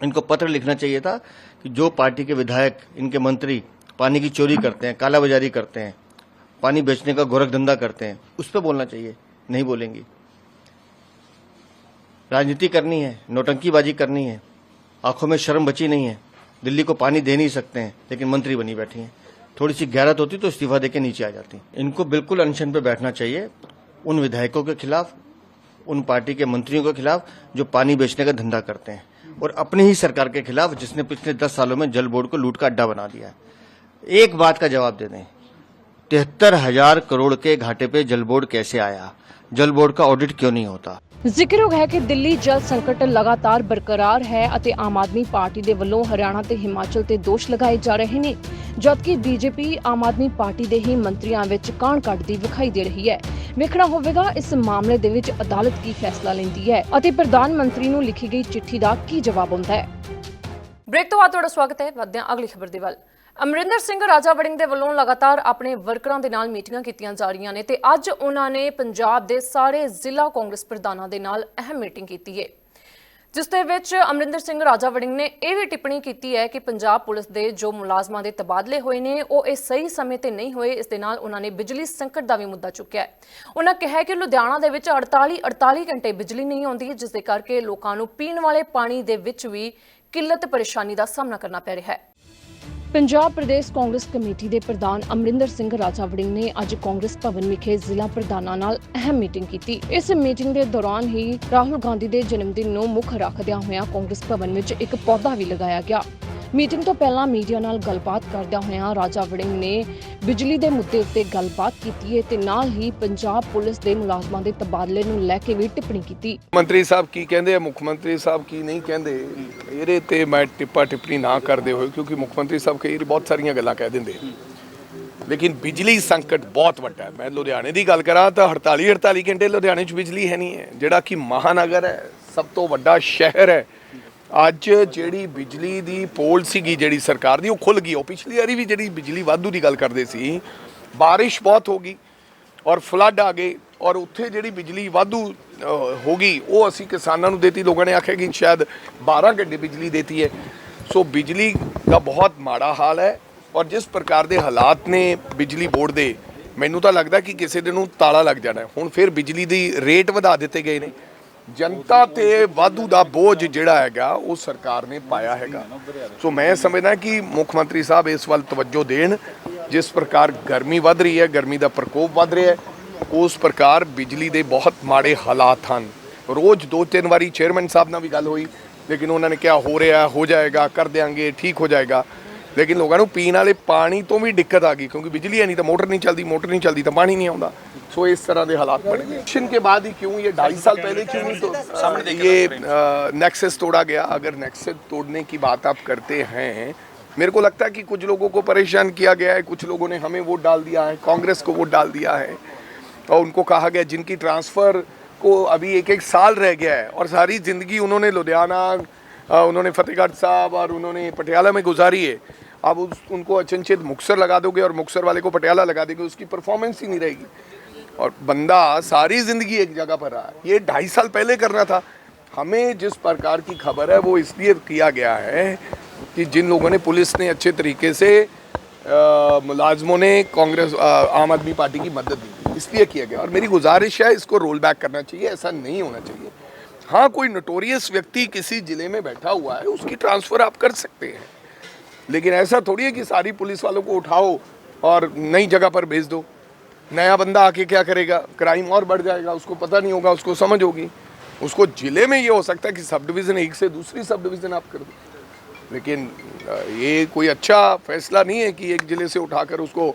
इनको पत्र लिखना चाहिए था कि जो पार्टी के विधायक, इनके मंत्री पानी की चोरी करते हैं, कालाबाजारी करते हैं, पानी बेचने का गोरख धंधा करते हैं, उस पर बोलना चाहिए, नहीं बोलेंगी। राजनीति करनी है, नोटंकीबाजी करनी है, आँखों में शर्म बची नहीं है, दिल्ली को पानी दे नहीं सकते हैं, लेकिन मंत्री बनी बैठी हैं। थोड़ी सी गैरत होती तो इस्तीफा देके नीचे आ जाती। इनको बिल्कुल अनशन पे बैठना चाहिए, उन विधायकों के खिलाफ, उन पार्टी के मंत्रियों के खिलाफ, जो पानी बेचने का धंधा करते हैं। और अपनी ही सरकार के खिलाफ, जिसने पिछले दस सालों में जल बोर्ड को लूट का अड्डा बना दिया है। एक बात का जवाब दे दें, तिहत्तर हज़ार करोड़ के घाटे पे जल बोर्ड कैसे आया? जल बोर्ड का ऑडिट क्यों नहीं होता ਜ਼ਿਕਰਯੋਗ ਹੈ ਕਿ ਦਿੱਲੀ ਜਲ ਸੰਕਟ ਲਗਾਤਾਰ ਬਰਕਰਾਰ ਹੈ ਅਤੇ ਆਮ ਆਦਮੀ ਪਾਰਟੀ ਦੇ ਵੱਲੋਂ ਹਰਿਆਣਾ ਤੇ ਹਿਮਾਚਲ ਤੇ ਦੋਸ਼ ਲਗਾਏ ਜਾ ਰਹੇ ਨੇ ਜਦਕਿ ਬੀਜੇਪੀ ਆਮ ਆਦਮੀ ਪਾਰਟੀ ਦੇ ਹੀ ਮੰਤਰੀਆਂ ਵਿੱਚ ਕਾਣ ਕੱਢਦੀ ਵਿਖਾਈ ਦੇ ਰਹੀ ਹੈ ਵੇਖਣਾ ਹੋਵੇਗਾ ਇਸ ਮਾਮਲੇ ਦੇ ਵਿੱਚ ਅਦਾਲਤ ਕੀ ਫੈਸਲਾ ਲੈਂਦੀ ਹੈ ਅਤੇ ਪ੍ਰਧਾਨ ਮੰਤਰੀ ਨੂੰ ਲਿਖੀ ਗਈ ਚਿੱਠੀ ਦਾ ਕੀ ਜਵਾਬ ਹੁੰਦਾ ਹੈ ਬ੍ਰੇਕ ਤੋਂ ਬਾਅਦ ਤੁਹਾਡਾ ਸਵਾਗਤ ਹੈ ਵਧਦੇ ਹਾਂ ਅਗਲੀ ਖਬਰ ਦੇ ਵੱਲ ਅਮਰਿੰਦਰ ਸਿੰਘ ਰਾਜਾ ਵੜਿੰਗ ਦੇ ਵੱਲੋਂ ਲਗਾਤਾਰ ਆਪਣੇ ਵਰਕਰਾਂ ਦੇ ਨਾਲ ਮੀਟਿੰਗਾਂ ਕੀਤੀਆਂ ਜਾ ਰਹੀਆਂ ਨੇ ਤੇ ਅੱਜ ਉਹਨਾਂ ਨੇ ਪੰਜਾਬ ਦੇ ਸਾਰੇ ਜ਼ਿਲ੍ਹਾ ਕਾਂਗਰਸ ਪ੍ਰਧਾਨਾਂ ਦੇ ਨਾਲ ਅਹਿਮ ਮੀਟਿੰਗ ਕੀਤੀ ਹੈ ਜਿਸ ਦੇ ਵਿੱਚ ਅਮਰਿੰਦਰ ਸਿੰਘ ਰਾਜਾ ਵੜਿੰਗ ਨੇ ਇਹ ਵੀ ਟਿੱਪਣੀ ਕੀਤੀ ਹੈ ਕਿ ਪੰਜਾਬ ਪੁਲਿਸ ਦੇ ਜੋ ਮੁਲਾਜ਼ਮਾਂ ਦੇ ਤਬਾਦਲੇ ਹੋਏ ਨੇ, ਉਹ ਇਹ ਸਹੀ ਸਮੇਂ ਤੇ ਨਹੀਂ ਹੋਏ, ਇਸ ਦੇ ਨਾਲ ਉਹਨਾਂ ਨੇ ਬਿਜਲੀ ਸੰਕਟ ਦਾ ਵੀ ਮੁੱਦਾ ਚੁੱਕਿਆ ਹੈ। ਉਹਨਾਂ ਕਿਹਾ ਕਿ ਲੁਧਿਆਣਾ ਦੇ ਵਿੱਚ 48 48 ਘੰਟੇ ਬਿਜਲੀ ਨਹੀਂ ਆਉਂਦੀ, ਜਿਸ ਦੇ ਕਰਕੇ ਲੋਕਾਂ ਨੂੰ ਪੀਣ ਵਾਲੇ ਪਾਣੀ ਦੇ ਵਿੱਚ ਵੀ ਕਿੱਲਤ ਪਰੇਸ਼ਾਨੀ ਦਾ ਸਾਹਮਣਾ ਕਰਨਾ ਪੈ ਰਿਹਾ ਹੈ। ਪੰਜਾਬ ਪ੍ਰਦੇਸ਼ ਕਾਂਗਰਸ ਕਮੇਟੀ ਦੇ ਪ੍ਰਧਾਨ ਅਮਰਿੰਦਰ ਸਿੰਘ ਰਾਜਾ ਵੜਿੰਗ ਨੇ ਅੱਜ ਕਾਂਗਰਸ ਭਵਨ ਵਿਖੇ ਜ਼ਿਲ੍ਹਾ ਪ੍ਰਧਾਨਾਂ ਨਾਲ ਅਹਿਮ ਮੀਟਿੰਗ ਕੀਤੀ। ਇਸ ਮੀਟਿੰਗ ਦੇ ਦੌਰਾਨ ਹੀ ਰਾਹੁਲ ਗਾਂਧੀ ਦੇ ਜਨਮ ਦਿਨ ਨੂੰ ਮੁੱਖ ਰੱਖਦਿਆਂ ਹੋਇਆਂ ਕਾਂਗਰਸ ਭਵਨ ਵਿੱਚ ਇੱਕ ਪੌਦਾ ਵੀ ਲਗਾਇਆ ਗਿਆ। ਮੀਟਿੰਗ ਤੋਂ ਪਹਿਲਾਂ ਮੀਡੀਆ ਨਾਲ ਗੱਲਬਾਤ ਕਰਦਿਆਂ ਹੋਇਆਂ ਰਾਜਾ ਵੜਿੰਗ ਨੇ ਬਿਜਲੀ ਦੇ ਮੁੱਦੇ ਉੱਤੇ ਗੱਲਬਾਤ ਕੀਤੀ ਹੈ ਤੇ ਨਾਲ ਹੀ ਪੰਜਾਬ ਪੁਲਿਸ ਦੇ ਮੁਲਾਜ਼ਮਾਂ ਦੇ ਤਬਾਦਲੇ ਨੂੰ ਲੈ ਕੇ ਵੀ ਟਿੱਪਣੀ ਕੀਤੀ। ਮੰਤਰੀ ਸਾਹਿਬ ਕੀ ਕਹਿੰਦੇ ਆ? ਮੁੱਖ ਮੰਤਰੀ ਸਾਹਿਬ ਕੀ ਨਹੀਂ ਕਹਿੰਦੇ? ਇਹਦੇ ਤੇ ਮੈਂ ਟਿੱਪਾ ਟਿੱਪਣੀ ਨਾ ਕਰਦੇ ਹੋਏ, ਕਿਉਂਕਿ ਮੁੱਖ ਮੰਤਰੀ ਸਾਹਿਬ ਕਈ ਬਹੁਤ ਸਾਰੀਆਂ ਗੱਲਾਂ ਕਹਿ ਦਿੰਦੇ ਲੇਕਿਨ ਬਿਜਲੀ ਸੰਕਟ ਬਹੁਤ ਵੱਡਾ ਹੈ। ਮੈਂ ਲੁਧਿਆਣੇ ਦੀ ਗੱਲ ਕਰਾਂ ਤਾਂ 48 48 ਘੰਟੇ ਲੁਧਿਆਣੇ 'ਚ ਬਿਜਲੀ ਹੈ ਨਹੀਂ ਹੈ। ਜਿਹੜਾ ਕਿ ਮਹਾਨਗਰ ਹੈ, ਸਭ ਤੋਂ ਵੱਡਾ ਸ਼ਹਿਰ ਹੈ ਅੱਜ ਜਿਹੜੀ ਬਿਜਲੀ ਦੀ ਪੋਲ ਸੀਗੀ ਜਿਹੜੀ ਸਰਕਾਰ ਦੀ, ਉਹ ਖੁੱਲ ਗਈ। ਉਹ ਪਿਛਲੀ ਵਾਰੀ ਵੀ ਜਿਹੜੀ ਬਿਜਲੀ ਵਾਧੂ ਦੀ ਗੱਲ ਕਰਦੇ ਸੀ, ਬਾਰਿਸ਼ ਬਹੁਤ ਹੋ ਗਈ ਔਰ ਫਲੱਡ ਆ ਗਏ ਔਰ ਉੱਥੇ ਜਿਹੜੀ ਬਿਜਲੀ ਵਾਧੂ ਹੋ ਗਈ, ਉਹ ਅਸੀਂ ਕਿਸਾਨਾਂ ਨੂੰ ਦੇਤੀ। ਲੋਕਾਂ ਨੇ ਆਖਿਆ ਕਿ ਸ਼ਾਇਦ 12 ਘੰਟੇ ਬਿਜਲੀ ਦੇਤੀ ਹੈ। ਸੋ ਬਿਜਲੀ ਦਾ ਬਹੁਤ ਮਾੜਾ ਹਾਲ ਹੈ ਔਰ ਜਿਸ ਪ੍ਰਕਾਰ ਦੇ ਹਾਲਾਤ ਨੇ ਬਿਜਲੀ ਬੋਰਡ ਦੇ, ਮੈਨੂੰ ਤਾਂ ਲੱਗਦਾ ਕਿ ਕਿਸੇ ਦਿਨ ਨੂੰ ਤਾਲਾ ਲੱਗ ਜਾਣਾ ਹੁਣ ਫਿਰ ਬਿਜਲੀ ਦੀ ਰੇਟ ਵਧਾ ਦਿੱਤੇ ਗਏ ਨੇ। ਜਨਤਾ ਤੇ ਵਾਧੂ ਦਾ ਬੋਝ ਜਿਹੜਾ ਹੈਗਾ, ਉਹ ਸਰਕਾਰ ਨੇ ਪਾਇਆ ਹੈਗਾ। ਸੋ ਮੈਂ ਸਮਝਦਾ ਕਿ ਮੁੱਖ ਮੰਤਰੀ ਸਾਹਿਬ ਇਸ ਵੱਲ ਤਵੱਜੋ ਦੇਣ, ਜਿਸ ਪ੍ਰਕਾਰ ਗਰਮੀ ਵੱਧ ਰਹੀ ਹੈ, ਗਰਮੀ ਦਾ ਪ੍ਰਕੋਪ ਵੱਧ ਰਿਹਾ ਹੈ, ਉਸ ਪ੍ਰਕਾਰ ਬਿਜਲੀ ਦੇ ਬਹੁਤ ਮਾੜੇ ਹਾਲਾਤ ਹਨ। ਰੋਜ਼ ਦੋ ਤਿੰਨ ਵਾਰੀ ਚੇਅਰਮੈਨ ਸਾਹਿਬ ਨਾਲ ਵੀ ਗੱਲ ਹੋਈ, ਲੇਕਿਨ ਉਹਨਾਂ ਨੇ ਕਿਹਾ, ਹੋ ਰਿਹਾ, ਹੋ ਜਾਏਗਾ, ਕਰ ਦਿਆਂਗੇ, ਠੀਕ ਹੋ ਜਾਏਗਾ। ਲੇਕਿਨ ਲੋਕਾਂ ਨੂੰ ਪੀਣ ਵਾਲੇ ਪਾਣੀ ਤੋਂ ਵੀ ਦਿੱਕਤ ਆ ਗਈ ਕਿਉਂਕਿ ਬਿਜਲੀ ਹੈ ਨਹੀਂ ਤਾਂ ਮੋਟਰ ਨਹੀਂ ਚੱਲਦੀ ਮੋਟਰ ਨਹੀਂ ਚੱਲਦੀ ਤਾਂ ਪਾਣੀ ਨਹੀਂ ਆਉਂਦਾ सो इस तरह के हालात बन गए इलेक्शन के बाद ही क्यों ये ढाई साल पहले क्यों नहीं तो सामने ये नेक्सेस तोड़ा गया अगर नेक्सेस तोड़ने की बात आप करते हैं मेरे को लगता है कि कुछ लोगों को परेशान किया गया है कुछ लोगों ने हमें वोट डाल दिया है कांग्रेस को वोट डाल दिया है और उनको कहा गया जिनकी ट्रांसफ़र को अभी एक एक साल रह गया है और सारी ज़िंदगी उन्होंने लुधियाना उन्होंने फतेहगढ़ साहब और उन्होंने पटियाला में गुजारी है अब उस, उनको अचंचित मुक्सर लगा दोगे और मुक्सर वाले को पटियाला लगा दोगे उसकी परफॉर्मेंस ही नहीं रहेगी। और बंदा सारी ज़िंदगी एक जगह पर रहा। ये ढाई साल पहले करना था। हमें जिस प्रकार की खबर है वो इसलिए किया गया है कि जिन लोगों ने पुलिस ने अच्छे तरीके से मुलाजमों ने कांग्रेस आम आदमी पार्टी की मदद दी। इसलिए किया गया। और मेरी गुजारिश है इसको रोल बैक करना चाहिए ऐसा नहीं होना चाहिए। हाँ कोई नोटोरियस व्यक्ति किसी ज़िले में बैठा हुआ है उसकी ट्रांसफ़र आप कर सकते हैं। लेकिन ऐसा थोड़ी है कि सारी पुलिस वालों को उठाओ और नई जगह पर भेज दो। नया बंदा आके क्या करेगा? क्राइम और बढ़ जाएगा, उसको पता नहीं होगा, उसको समझ होगी। उसको ज़िले में ये हो सकता है कि सब डिवीज़न एक से दूसरी सब डिवीज़न आप कर दो। लेकिन ये कोई अच्छा फैसला नहीं है कि एक ज़िले से उठाकर उसको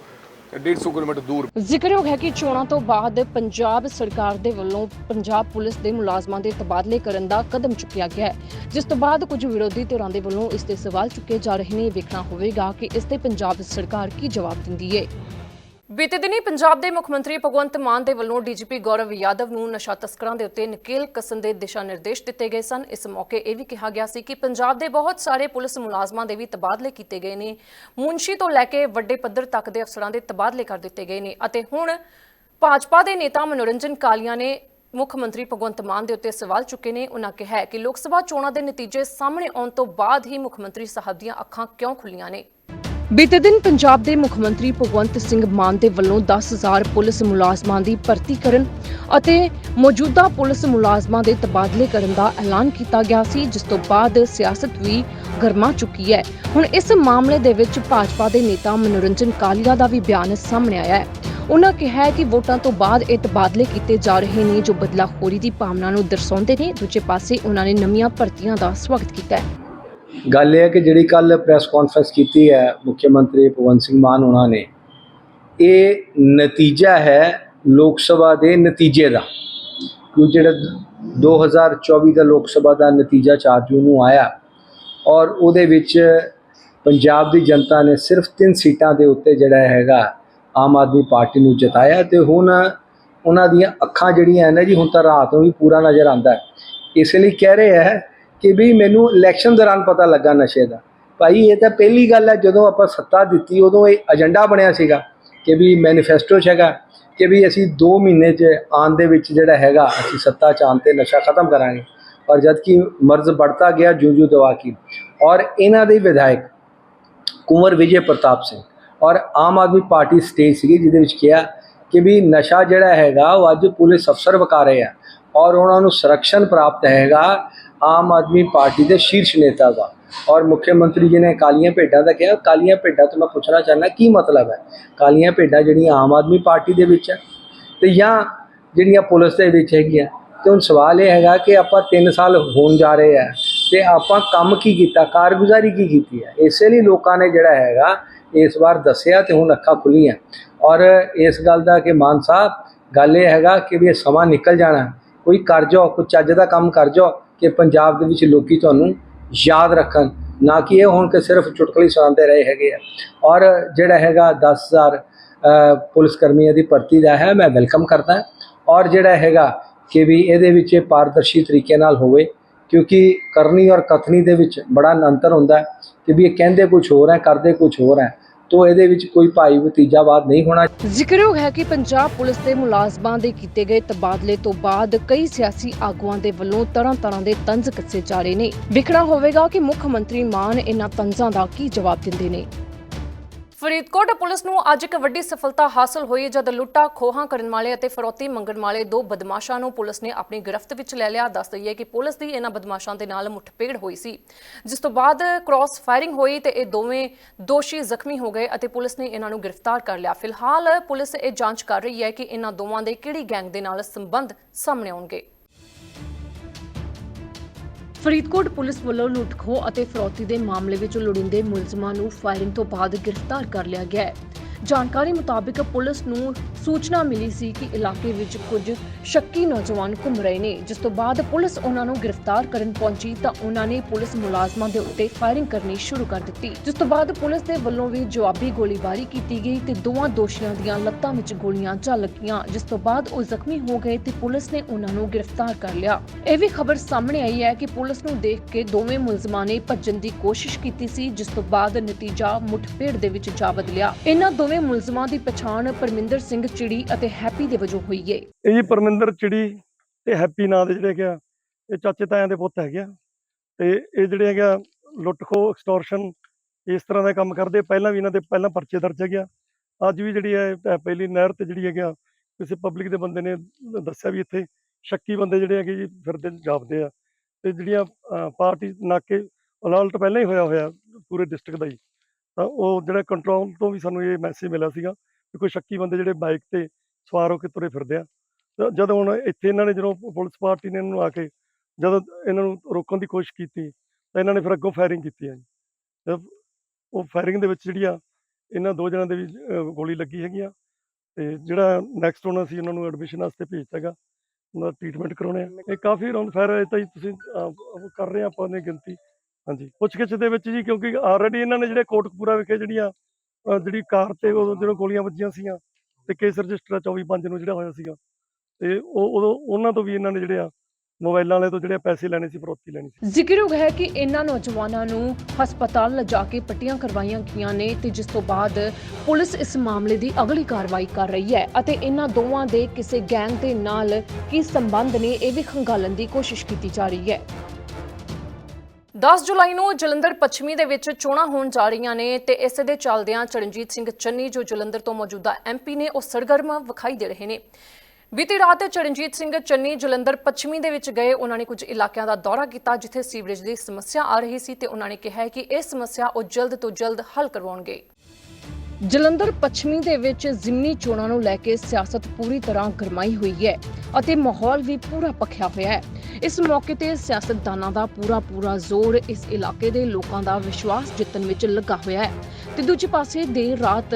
150 ਕਿਲੋਮੀਟਰ ਦੂਰ। ਜ਼ਿਕਰਯੋਗ ਹੈ ਕਿ ਚੋਣਾਂ ਤੋਂ ਬਾਅਦ ਪੰਜਾਬ ਸਰਕਾਰ ਦੇ ਵੱਲੋਂ ਪੰਜਾਬ ਪੁਲਿਸ ਦੇ ਮੁਲਾਜ਼ਮਾਂ ਦੇ ਤਬਾਦਲੇ ਕਰਨ ਦਾ ਕਦਮ ਚੁੱਕਿਆ ਗਿਆ ਹੈ। ਜਿਸ ਤੋਂ ਬਾਅਦ ਕੁਝ ਵਿਰੋਧੀ ਧਿਰਾਂ ਦੇ ਵੱਲੋਂ ਇਸ ਤੇ ਸਵਾਲ ਚੁੱਕੇ ਜਾ ਰਹੇ ਨੇ। ਵੇਖਣਾ ਹੋਵੇਗਾ ਕਿ ਇਸ ਤੇ ਪੰਜਾਬ ਸਰਕਾਰ ਕੀ ਜਵਾਬ ਦਿੰਦੀ ਹੈ। ਬੀਤੇ ਦਿਨੀ ਪੰਜਾਬ ਦੇ ਮੁੱਖ ਮੰਤਰੀ ਭਗਵੰਤ ਮਾਨ ਦੇ ਵੱਲੋਂ ਡੀਜੀਪੀ ਗੌਰਵ ਯਾਦਵ ਨੂੰ ਨਸ਼ਾ ਤਸਕਰਾਂ ਦੇ ਉੱਤੇ ਨਕੇਲ ਕਸਣ ਦੇ ਦਿਸ਼ਾ ਨਿਰਦੇਸ਼ ਦਿੱਤੇ ਗਏ ਸਨ। ਇਸ ਮੌਕੇ ਇਹ ਵੀ ਕਿਹਾ ਗਿਆ ਸੀ ਕਿ ਪੰਜਾਬ ਦੇ ਬਹੁਤ ਸਾਰੇ ਪੁਲਿਸ ਮੁਲਾਜ਼ਮਾਂ ਦੇ ਵੀ ਤਬਾਦਲੇ ਕੀਤੇ ਗਏ ਨੇ। ਮੁਨਸ਼ੀ ਤੋਂ ਲੈ ਕੇ ਵੱਡੇ ਪੱਧਰ ਤੱਕ ਦੇ ਅਫਸਰਾਂ ਦੇ ਤਬਾਦਲੇ ਕਰ ਦਿੱਤੇ ਗਏ ਨੇ ਅਤੇ ਹੁਣ ਭਾਜਪਾ ਦੇ ਨੇਤਾ ਮਨੋਰੰਜਨ ਕਾਲੀਆ ਨੇ ਮੁੱਖ ਮੰਤਰੀ ਭਗਵੰਤ ਮਾਨ ਦੇ ਉੱਤੇ ਸਵਾਲ ਚੁੱਕੇ ਨੇ। ਉਹਨਾਂ ਕਿਹਾ ਕਿ ਲੋਕ ਸਭਾ ਚੋਣਾਂ ਦੇ ਨਤੀਜੇ ਸਾਹਮਣੇ ਆਉਣ ਤੋਂ ਬਾਅਦ ਹੀ ਮੁੱਖ ਮੰਤਰੀ ਸਾਹਿਬ ਦੀਆਂ ਅੱਖਾਂ ਕਿਉਂ ਖੁੱਲੀਆਂ ਨੇ? ਬੀਤੇ ਦਿਨ ਪੰਜਾਬ ਦੇ ਮੁੱਖ ਮੰਤਰੀ ਭਗਵੰਤ ਸਿੰਘ ਮਾਨ ਦੇ ਵੱਲੋਂ 10000 ਪੁਲਿਸ ਮੁਲਾਜ਼ਮਾਂ ਦੀ ਭਰਤੀ ਕਰਨ ਅਤੇ ਮੌਜੂਦਾ ਪੁਲਿਸ ਮੁਲਾਜ਼ਮਾਂ ਦੇ ਤਬਾਦਲੇ ਕਰਨ ਦਾ ਐਲਾਨ ਕੀਤਾ ਗਿਆ ਸੀ, ਜਿਸ ਤੋਂ ਬਾਅਦ ਸਿਆਸਤ ਵੀ ਗਰਮਾ ਚੁੱਕੀ ਹੈ। ਹੁਣ ਇਸ ਮਾਮਲੇ ਦੇ ਵਿੱਚ ਭਾਜਪਾ ਦੇ ਨੇਤਾ ਮਨੋਰੰਜਨ ਕਾਲੀਆ ਦਾ ਵੀ ਬਿਆਨ ਸਾਹਮਣੇ ਆਇਆ ਹੈ। ਉਹਨਾਂ ਕਿਹਾ ਹੈ ਕਿ ਵੋਟਾਂ ਤੋਂ ਬਾਅਦ ਇਹ ਤਬਾਦਲੇ ਕੀਤੇ ਜਾ ਰਹੇ ਨੇ, ਜੋ ਬਦਲਾਖੋਰੀ ਦੀ ਭਾਵਨਾ ਨੂੰ ਦਰਸਾਉਂਦੇ ਨੇ। ਦੂਜੇ ਪਾਸੇ ਉਹਨਾਂ ਨੇ ਨਵੀਆਂ ਭਰਤੀਆਂ ਦਾ ਸਵਾਗਤ ਕੀਤਾ ਹੈ। ਗੱਲ ਇਹ ਹੈ ਕਿ ਜਿਹੜੀ ਕੱਲ ਪ੍ਰੈਸ ਕਾਨਫਰੰਸ ਕੀਤੀ ਹੈ ਮੁੱਖ ਮੰਤਰੀ ਭਗਵੰਤ ਸਿੰਘ ਮਾਨ ਉਹਨਾਂ ਨੇ, ਇਹ ਨਤੀਜਾ ਹੈ ਲੋਕ ਸਭਾ ਦੇ ਨਤੀਜੇ ਦਾ। ਕਿ ਜਿਹੜਾ 2024 ਦਾ ਲੋਕ ਸਭਾ ਦਾ ਨਤੀਜਾ 4 ਜੂਨ ਨੂੰ ਆਇਆ ਔਰ ਉਹਦੇ ਵਿੱਚ ਪੰਜਾਬ ਦੀ ਜਨਤਾ ਨੇ ਸਿਰਫ ਤਿੰਨ ਸੀਟਾਂ ਦੇ ਉੱਤੇ ਜਿਹੜਾ ਹੈਗਾ ਆਮ ਆਦਮੀ ਪਾਰਟੀ ਨੂੰ ਜਿਤਾਇਆ ਤੇ ਹੁਣ ਉਹਨਾਂ ਦੀਆਂ ਅੱਖਾਂ ਜਿਹੜੀਆਂ ਹੈ ਨਾ ਜੀ, ਹੁਣ ਤਾਂ ਰਾਤ ਨੂੰ ਵੀ ਪੂਰਾ ਨਜ਼ਰ ਆਉਂਦਾ ਹੈ। ਇਸ ਲਈ ਕਹਿ ਰਹੇ ਹੈ ਕਿ ਵੀ ਮੈਨੂੰ ਇਲੈਕਸ਼ਨ ਦੌਰਾਨ ਪਤਾ ਲੱਗਾ ਨਸ਼ੇ ਦਾ। ਭਾਈ, ਇਹ ਤਾਂ ਪਹਿਲੀ ਗੱਲ ਹੈ, ਜਦੋਂ ਆਪਾਂ ਸੱਤਾ ਦਿੱਤੀ, ਉਦੋਂ ਇਹ ਏਜੰਡਾ ਬਣਿਆ ਸੀਗਾ ਕਿ ਵੀ ਮੈਨੀਫੈਸਟੋ ਹੈਗਾ, ਕਿ ਵੀ ਅਸੀਂ 2 ਮਹੀਨੇ 'ਚ ਆਉਣ ਦੇ ਵਿੱਚ ਜਿਹੜਾ ਹੈਗਾ, ਅਸੀਂ ਸੱਤਾ 'ਚ ਆਉਣ ਤੇ ਨਸ਼ਾ ਖਤਮ ਕਰਾਂਗੇ। ਔਰ ਜਦ ਕਿ ਮਰਜ਼ ਵੱਧਦਾ ਗਿਆ ਜੂ ਜੂ ਦਵਾ ਕੀ। ਔਰ ਇਹਨਾਂ ਦੇ ਵਿਧਾਇਕ ਕੁੰਵਰ ਵਿਜੇ ਪ੍ਰਤਾਪ ਸਿੰਘ ਔਰ ਆਮ ਆਦਮੀ ਪਾਰਟੀ ਸਟੇਜ ਸੀਗੀ, ਜਿਹਦੇ ਵਿੱਚ ਕਿਹਾ ਕਿ ਵੀ ਨਸ਼ਾ ਜਿਹੜਾ ਹੈਗਾ, ਉਹ ਅੱਜ ਪੁਲਿਸ ਅਫਸਰ ਵਕਾ ਰਹੇ ਆ। ਔਰ ਉਹਨਾਂ ਨੂੰ ਸੁਰੱਖਣ ਪ੍ਰਾਪਤ ਹੈਗਾ ਆਮ ਆਦਮੀ ਪਾਰਟੀ ਦੇ ਸ਼ੀਰਸ਼ ਨੇਤਾ ਦਾ ਔਰ ਮੁੱਖ ਮੰਤਰੀ ਜੀ ਨੇ ਕਾਲੀਆਂ ਭੇਡਾਂ ਦਾ ਕਿਹਾ, ਕਾਲੀਆਂ ਭੇਡਾਂ ਤੋਂ ਮੈਂ ਪੁੱਛਣਾ ਚਾਹੁੰਦਾ, ਕੀ ਮਤਲਬ ਹੈ? ਕਾਲੀਆਂ ਭੇਡਾਂ ਜਿਹੜੀਆਂ ਆਮ ਆਦਮੀ ਪਾਰਟੀ ਦੇ ਵਿੱਚ ਹੈ ਤੇ ਜਾਂ ਜਿਹੜੀਆਂ ਪੁਲਿਸ ਦੇ ਵਿੱਚ ਹੈਗੀਆਂ? ਤੇ ਹੁਣ ਸਵਾਲ ਇਹ ਹੈਗਾ ਕਿ ਆਪਾਂ 3 ਸਾਲ ਹੋਣ ਜਾ ਰਹੇ ਆ ਤੇ ਆਪਾਂ ਕੰਮ ਕੀ ਕੀਤਾ, ਕਾਰਗੁਜ਼ਾਰੀ ਕੀ ਕੀਤੀ ਹੈ? ਇਸੇ ਲਈ ਲੋਕਾਂ ਨੇ ਜਿਹੜਾ ਹੈਗਾ, ਇਸ ਵਾਰ ਦੱਸਿਆ ਤੇ ਹੁਣ ਅੱਖਾਂ ਖੁੱਲੀਆਂ। ਔਰ ਇਸ ਗੱਲ ਦਾ ਕਿ ਮਾਨ ਸਾਹਿਬ, ਗੱਲ ਇਹ ਹੈਗਾ ਕਿ ਵੀ ਇਹ ਸਮਾਂ ਨਿਕਲ ਜਾਣਾ, ਕੋਈ ਕਰ ਜਾਓ ਕੋਈ ਚੱਜ ਦਾ ਕੰਮ ਕਰ ਜਾਓ ਕਿ ਪੰਜਾਬ ਦੇ ਵਿੱਚ ਲੋਕੀ ਤੁਹਾਨੂੰ ਯਾਦ ਰੱਖਣ ਨਾ ਕਿ ਇਹ ਹੁਣ ਕਿ ਸਿਰਫ ਚੁਟਕਲੀ ਸੁਣਾਉਂਦੇ ਰਹੇ ਹੈਗੇ ਆ। ਔਰ ਜਿਹੜਾ ਹੈਗਾ 10000 ਅ, ਪੁਲਿਸ ਕਰਮੀਆਂ ਦੀ ਭਰਤੀ ਦਾ ਹੈ ਮੈਂ ਵੈਲਕਮ ਕਰਦਾ ਔਰ ਜਿਹੜਾ ਹੈਗਾ ਕਿ ਵੀ ਇਹਦੇ ਵਿੱਚ ਇਹ ਪਾਰਦਰਸ਼ੀ ਤਰੀਕੇ ਨਾਲ ਹੋਵੇ ਕਿਉਂਕਿ ਕਰਨੀ ਔਰ ਕਥਨੀ ਦੇ ਵਿੱਚ ਬੜਾ ਅੰਤਰ ਹੁੰਦਾ ਕਿ ਵੀ ਇਹ ਕਹਿੰਦੇ ਕੁਝ ਹੋਰ ਹੈ ਕਰਦੇ ਕੁਝ ਹੋਰ ਹੈ। ਤੋਂ ਇਹਦੇ ਵਿੱਚ ਕੋਈ ਭਾਈ ਭਤੀਜਾਵਾਦ ਨਹੀਂ ਹੋਣਾ। ਜ਼ਿਕਰਯੋਗ ਹੈ ਕਿ ਪੰਜਾਬ ਪੁਲਿਸ ਦੇ ਮੁਲਾਜ਼ਮਾਂ ਦੇ ਕੀਤੇ ਗਏ ਤਬਾਦਲੇ ਤੋਂ ਬਾਅਦ ਕਈ ਸਿਆਸੀ ਆਗੂਆਂ ਦੇ ਵੱਲੋਂ ਤਰ੍ਹਾਂ ਤਰ੍ਹਾਂ ਦੇ ਤੰਜ਼ ਕੱਸੇ ਜਾ ਰਹੇ ਨੇ। ਵਿਖਣਾ ਹੋਵੇਗਾ ਕਿ ਮੁੱਖ ਮੰਤਰੀ ਮਾਨ ਇਹਨਾਂ ਤੰਜ਼ਾਂ ਦਾ ਕੀ ਜਵਾਬ ਦਿੰਦੇ ਨੇ। ਫਰੀਦਕੋਟ ਪੁਲਿਸ ਨੂੰ ਅੱਜ ਇੱਕ ਵੱਡੀ ਸਫਲਤਾ ਹਾਸਲ ਹੋਈ ਜਦ ਲੁੱਟਾ, ਖੋਹਾਂ ਕਰਨ ਵਾਲੇ ਅਤੇ ਫਰੋਤੀ ਮੰਗਣ ਵਾਲੇ ਦੋ ਬਦਮਾਸ਼ਾਂ ਨੂੰ ਪੁਲਿਸ ਨੇ ਆਪਣੀ ਗ੍ਰਿਫਤ ਵਿੱਚ ਲੈ ਲਿਆ। ਦੱਸ ਦਈਏ ਕਿ ਪੁਲਿਸ ਦੀ ਇਹਨਾਂ ਬਦਮਾਸ਼ਾਂ ਦੇ ਨਾਲ ਮੁੱਠਭੇੜ ਹੋਈ ਸੀ, ਜਿਸ ਤੋਂ ਬਾਅਦ ਕ੍ਰਾਸ ਫਾਇਰਿੰਗ ਹੋਈ ਤੇ ਇਹ ਦੋਵੇਂ ਦੋਸ਼ੀ ਜ਼ਖਮੀ ਹੋ ਗਏ ਅਤੇ ਪੁਲਿਸ ਨੇ ਇਹਨਾਂ ਨੂੰ ਗ੍ਰਿਫਤਾਰ ਕਰ ਲਿਆ। ਫਿਲਹਾਲ ਪੁਲਿਸ ਇਹ ਜਾਂਚ ਕਰ ਰਹੀ ਹੈ ਕਿ ਇਹਨਾਂ ਦੋਵਾਂ ਦੇ ਕਿਹੜੀ ਗੈਂਗ ਦੇ ਨਾਲ ਸੰਬੰਧ ਸਾਹਮਣੇ ਆਉਣਗੇ। ਫਰੀਦਕੋਟ ਪੁਲਿਸ ਵੱਲੋਂ ਲੁੱਟਖੋ ਅਤੇ ਫਰੋਤੀ ਦੇ ਮਾਮਲੇ ਵਿੱਚ ਲੋੜੀਂਦੇ ਮੁਲਜ਼ਮਾਂ ਨੂੰ ਫਾਇਰਿੰਗ ਤੋਂ ਬਾਅਦ ਗ੍ਰਿਫਤਾਰ ਕਰ ਲਿਆ ਗਿਆ ਹੈ। ਜਾਣਕਾਰੀ ਮੁਤਾਬਿਕ ਪੁਲਿਸ ਨੂੰ ਸੂਚਨਾ ਮਿਲੀ ਸੀ ਕਿ ਇਲਾਕੇ ਵਿੱਚ ਕੁਝ ਸ਼ੱਕੀ ਨੌਜਵਾਨ ਘੁੰਮ ਰਹੇ ਨੇ, ਜਿਸ ਤੋਂ ਬਾਅਦ ਪੁਲਿਸ ਉਹਨਾਂ ਨੂੰ ਗ੍ਰਿਫਤਾਰ ਕਰਨ ਪਹੁੰਚੀ ਤਾਂ ਉਹਨਾਂ ਨੇ ਪੁਲਿਸ ਮੁਲਾਜ਼ਮਾਂ ਦੇ ਉੱਤੇ ਫਾਇਰਿੰਗ ਕਰਨੀ ਸ਼ੁਰੂ ਕਰ ਦਿੱਤੀ। ਜਿਸ ਤੋਂ ਬਾਅਦ ਪੁਲਿਸ ਦੇ ਵੱਲੋਂ ਵੀ ਜਵਾਬੀ ਗੋਲੀਬਾਰੀ ਕੀਤੀ ਗਈ ਤੇ ਦੋਵਾਂ ਦੋਸ਼ੀਆਂ ਦੀਆਂ ਲੱਤਾਂ ਵਿੱਚ ਗੋਲੀਆਂ ਚੱਲ ਲੱਗੀਆਂ, ਜਿਸ ਤੋਂ ਬਾਅਦ ਉਹ ਜ਼ਖਮੀ ਹੋ ਗਏ ਤੇ ਪੁਲਿਸ ਨੇ ਉਹਨਾਂ ਨੂੰ ਗ੍ਰਿਫਤਾਰ ਕਰ ਲਿਆ। ਇਹ ਵੀ ਖਬਰ ਸਾਹਮਣੇ ਆਈ ਹੈ ਕਿ ਪੁਲਿਸ ਨੂੰ ਦੇਖ ਕੇ ਦੋਵੇਂ ਮੁਲਜ਼ਮਾਂ ਨੇ ਭੱਜਣ ਦੀ ਕੋਸ਼ਿਸ਼ ਕੀਤੀ ਸੀ, ਜਿਸ ਤੋਂ ਬਾਅਦ ਨਤੀਜਾ ਮੁੱਠਭੇੜ ਦੇ ਵਿੱਚ ਜਾ ਬਦਲਿਆ। ਇਹਨਾਂ ਦੋਵੇਂ ਮੁਲਜ਼ਮਾਂ ਦੀ ਪਛਾਣ ਪਰਮਿੰਦਰ ਸਿੰਘ ਚਿੜੀ ਅਤੇ ਹੈਪੀ ਦੇ ਵਜੋਂ ਹੋਈ ਹੈ ਇਹ ਜੀ ਪਰਮਿੰਦਰ ਚਿੜੀ ਤੇ ਹੈਪੀ ਨਾਂ ਦੇ ਜਿਹੜੇ ਹੈਗੇ ਆ, ਇਹ ਚਾਚੇ ਤਾਇਆਂ ਦੇ ਪੁੱਤ ਹੈਗੇ ਆ। ਤੇ ਇਹ ਜਿਹੜੇ ਹੈਗੇ ਆ ਲੁੱਟ ਖੋ ਐਕਸਟੋਰਸ਼ਨ ਇਸ ਤਰ੍ਹਾਂ ਦਾ ਕੰਮ ਕਰਦੇ ਪਹਿਲਾਂ ਵੀ ਇਹਨਾਂ ਦੇ ਪਹਿਲਾਂ ਪਰਚੇ ਦਰਜ ਹੈਗੇ ਆ। ਅੱਜ ਵੀ ਜਿਹੜੀ ਹੈ ਪਹਿਲੀ ਨਹਿਰ ਤੇ ਜਿਹੜੀ ਹੈਗੇ ਆ, ਕਿਸੇ ਪਬਲਿਕ ਦੇ ਬੰਦੇ ਨੇ ਦੱਸਿਆ ਵੀ ਇੱਥੇ ਸ਼ੱਕੀ ਬੰਦੇ ਜਿਹੜੇ ਹੈਗੇ ਜੀ ਫਿਰਦੇ, ਜਾਪਦੇ ਆ। ਤੇ ਜਿਹੜੀਆਂ ਪਾਰਟੀ ਨਾਕੇ ਅਲਰਟ ਪਹਿਲਾਂ ਹੀ ਹੋਇਆ ਹੋਇਆ ਪੂਰੇ ਡਿਸਟ੍ਰਿਕਟ ਦਾ ਹੀ ਤਾਂ ਉਹ ਜਿਹੜਾ ਕੰਟਰੋਲ ਤੋਂ ਵੀ ਸਾਨੂੰ ਇਹ ਮੈਸੇਜ ਮਿਲਿਆ ਸੀਗਾ ਕਿ ਕੋਈ ਸ਼ੱਕੀ ਬੰਦੇ ਜਿਹੜੇ ਬਾਈਕ ਤੇ ਸਵਾਰ ਹੋ ਕੇ ਤੁਰੇ ਫਿਰਦੇ ਆ। ਜਦੋਂ ਹੁਣ ਇੱਥੇ ਇਹਨਾਂ ਨੇ ਜਦੋਂ ਪੁਲਿਸ ਪਾਰਟੀ ਨੇ ਇਹਨਾਂ ਨੂੰ ਆ ਕੇ ਜਦੋਂ ਇਹਨਾਂ ਨੂੰ ਰੋਕਣ ਦੀ ਕੋਸ਼ਿਸ਼ ਕੀਤੀ ਤਾਂ ਇਹਨਾਂ ਨੇ ਫਿਰ ਅੱਗੋਂ ਫਾਇਰਿੰਗ ਕੀਤੀ ਹੈ ਜੀ। ਉਹ ਫਾਇਰਿੰਗ ਦੇ ਵਿੱਚ ਜਿਹੜੀ ਆ ਇਹਨਾਂ ਦੋ ਜਣਾਂ ਦੇ ਵੀ ਗੋਲੀ ਲੱਗੀ ਹੈਗੀ ਆ ਤੇ ਜਿਹੜਾ ਨੈਕਸਟ ਹੁਣ ਅਸੀਂ ਉਹਨਾਂ ਨੂੰ ਐਡਮਿਸ਼ਨ ਵਾਸਤੇ ਭੇਜਤਾ ਹੈਗਾ ਉਹਨਾਂ ਦਾ ਟ੍ਰੀਟਮੈਂਟ ਕਰਾਉਣੇ ਆ। ਇਹ ਕਾਫੀ ਰਾਉਂਡ ਫਾਇਰ ਹੈ ਤਾਂ ਤੁਸੀਂ ਕਰ ਰਹੇ ਆ ਆਪਾਂ ਨੇ ਗਿਣਤੀ। ਹਾਂਜੀ। ਪੁੱਛਗਿੱਛ ਦੇ ਵਿੱਚ ਜੀ ਕਿਉਂਕਿ ਆਲਰੇਡੀ ਇਹਨਾਂ ਨੇ ਜਿਹੜੇ ਕੋਟਕਪੂਰਾ ਵਿਖੇ ਜਿਹੜੀਆਂ ਜਿਹੜੀ ਕਾਰ ਤੇ ਉਹ ਜਦੋਂ ਗੋਲੀਆਂ ਵੱਜੀਆਂ ਸੀਗੀਆਂ ਤੇ ਕੇਸ ਰਜਿਸਟਰ 24 ਪੰਜ ਨੂੰ ਜਿਹੜਾ ਹੋਇਆ ਸੀਗਾ, ਤੇ ਉਹ ਉਦੋਂ ਉਹਨਾਂ ਤੋਂ ਵੀ ਇਹਨਾਂ ਨੇ ਜਿਹੜੇ ਆ ਮੋਬਾਈਲਾਂ ਵਾਲੇ ਤੋਂ ਜਿਹੜੇ ਪੈਸੇ ਲੈਣੇ ਸੀ, ਫਰੋਤੀ ਲੈਣੀ ਸੀ। ਜ਼ਿਕਰਯੋਗ ਹੈ ਕਿ ਇਹਨਾਂ ਨੌਜਵਾਨਾਂ ਨੂੰ ਹਸਪਤਾਲ ਲਿਜਾ ਕੇ ਪੱਟੀਆਂ ਕਰਵਾਈਆਂ ਗਈਆਂ ਨੇ ਤੇ ਜਿਸ ਤੋਂ ਬਾਅਦ ਪੁਲਿਸ ਇਸ ਮਾਮਲੇ ਦੀ ਅਗਲੀ ਕਾਰਵਾਈ ਕਰ ਰਹੀ ਹੈ ਅਤੇ ਇਹਨਾਂ ਦੋਵਾਂ ਦੇ ਕਿਸੇ ਗੈਂਗ ਦੇ ਨਾਲ ਕੀ ਸੰਬੰਧ ਨੇ ਇਹ ਵੀ ਖੰਗਾਲਣ ਦੀ ਕੋਸ਼ਿਸ਼ ਕੀਤੀ ਜਾ ਰਹੀ ਹੈ। 10 ਜੁਲਾਈ ਨੂੰ ਜਲੰਧਰ ਪੱਛਮੀ ਦੇ ਵਿੱਚ ਚੋਣਾਂ ਹੋਣ ਜਾ ਰਹੀਆਂ ਨੇ ਤੇ ਇਸ ਦੇ ਚੱਲਦਿਆਂ ਚਰਨਜੀਤ ਸਿੰਘ ਚੰਨੀ, ਜੋ ਜਲੰਧਰ ਤੋਂ ਮੌਜੂਦਾ ਐਮਪੀ ਨੇ, ਉਹ ਸਰਗਰਮ ਵਿਖਾਈ ਦੇ ਰਹੇ ਨੇ। ਬੀਤੀ ਰਾਤ ਚਰਨਜੀਤ ਸਿੰਘ ਚੰਨੀ ਜਲੰਧਰ ਪੱਛਮੀ ਦੇ ਵਿੱਚ ਗਏ। ਉਹਨਾਂ ਨੇ ਕੁਝ ਇਲਾਕਿਆਂ ਦਾ ਦੌਰਾ ਕੀਤਾ, ਜਿੱਥੇ ਸੀਵਰੇਜ ਦੀ ਸਮੱਸਿਆ ਆ ਰਹੀ ਸੀ ਤੇ ਉਹਨਾਂ ਨੇ ਕਿਹਾ ਕਿ ਇਹ ਸਮੱਸਿਆ ਉਹ ਜਲਦ ਤੋਂ ਜਲਦ ਹੱਲ ਕਰਵਾਉਣਗੇ। ਜਲੰਧਰ ਪੱਛਮੀ ਦੇ ਵਿੱਚ ਜ਼ਿਮਨੀ ਚੋਣਾਂ ਨੂੰ ਲੈ ਕੇ ਸਿਆਸਤ ਪੂਰੀ ਤਰ੍ਹਾਂ ਗਰਮਾਈ ਹੋਈ ਹੈ ਅਤੇ ਮਾਹੌਲ ਵੀ ਪੂਰਾ ਪੱਖਿਆ ਹੋਇਆ ਹੈ। ਇਸ ਮੌਕੇ ਤੇ ਸਿਆਸਤਦਾਨਾਂ ਦਾ ਪੂਰਾ ਪੂਰਾ ਜ਼ੋਰ ਇਸ ਇਲਾਕੇ ਦੇ ਲੋਕਾਂ ਦਾ ਵਿਸ਼ਵਾਸ ਜਿੱਤਣ ਵਿੱਚ ਲੱਗਾ ਹੋਇਆ ਹੈ। ਤੇ ਦੂਜੇ ਪਾਸੇ ਦੇਰ ਰਾਤ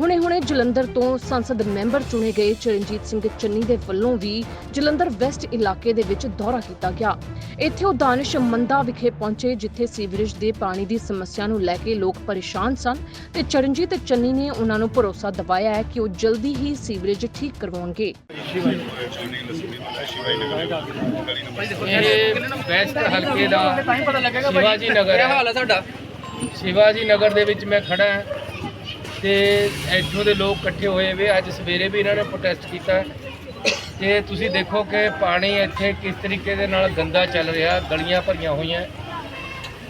ਹੁਣੇ-ਹੁਣੇ ਜਲੰਧਰ ਤੋਂ ਸੰਸਦ ਮੈਂਬਰ ਚੁਣੇ ਗਏ ਚਰਨਜੀਤ ਸਿੰਘ ਚੰਨੀ ਦੇ ਵੱਲੋਂ ਵੀ ਜਲੰਧਰ ਵੈਸਟ ਇਲਾਕੇ ਦੇ ਵਿੱਚ ਦੌਰਾ ਕੀਤਾ ਗਿਆ। ਇੱਥੇ ਉਹ ਦਾਨਿਸ਼ ਮੰਦਾ ਵਿਖੇ ਪਹੁੰਚੇ ਜਿੱਥੇ ਸੀਵਰੇਜ ਦੇ ਪਾਣੀ ਦੀ ਸਮੱਸਿਆ ਨੂੰ ਲੈ ਕੇ ਲੋਕ ਪਰੇਸ਼ਾਨ ਸਨ ਤੇ ਚਰਨਜੀਤ ਚੰਨੀ ਨੇ ਉਹਨਾਂ ਨੂੰ ਭਰੋਸਾ ਦਿਵਾਇਆ ਹੈ ਕਿ ਉਹ ਜਲਦੀ ਹੀ ਸੀਵਰੇਜ ਠੀਕ ਕਰਵਾਉਣਗੇ। ਇਹ ਵੈਸਟ ਹਲਕੇ ਦਾ ਸ਼ਿਵਾਜੀ ਨਗਰ ਹੈ। ਹਾਲ ਹੈ ਸਾਡਾ ਸ਼ਿਵਾਜੀ ਨਗਰ ਦੇ ਵਿੱਚ ਮੈਂ ਖੜਾ ਹਾਂ। ਤੇ ਇੱਥੋਂ ਦੇ ਲੋਕ ਇਕੱਠੇ ਹੋਏ ਵੇ। ਅੱਜ ਸਵੇਰੇ ਵੀ ਇਹਨਾਂ ਨੇ ਪ੍ਰੋਟੈਸਟ ਕੀਤਾ। ਤੇ ਤੁਸੀਂ ਦੇਖੋ ਕਿ ਪਾਣੀ ਇੱਥੇ ਕਿਸ ਤਰੀਕੇ ਦੇ ਨਾਲ ਗੰਦਾ ਚੱਲ ਰਿਹਾ ਗਲੀਆਂ ਭਰੀਆਂ ਹੋਈਆਂ।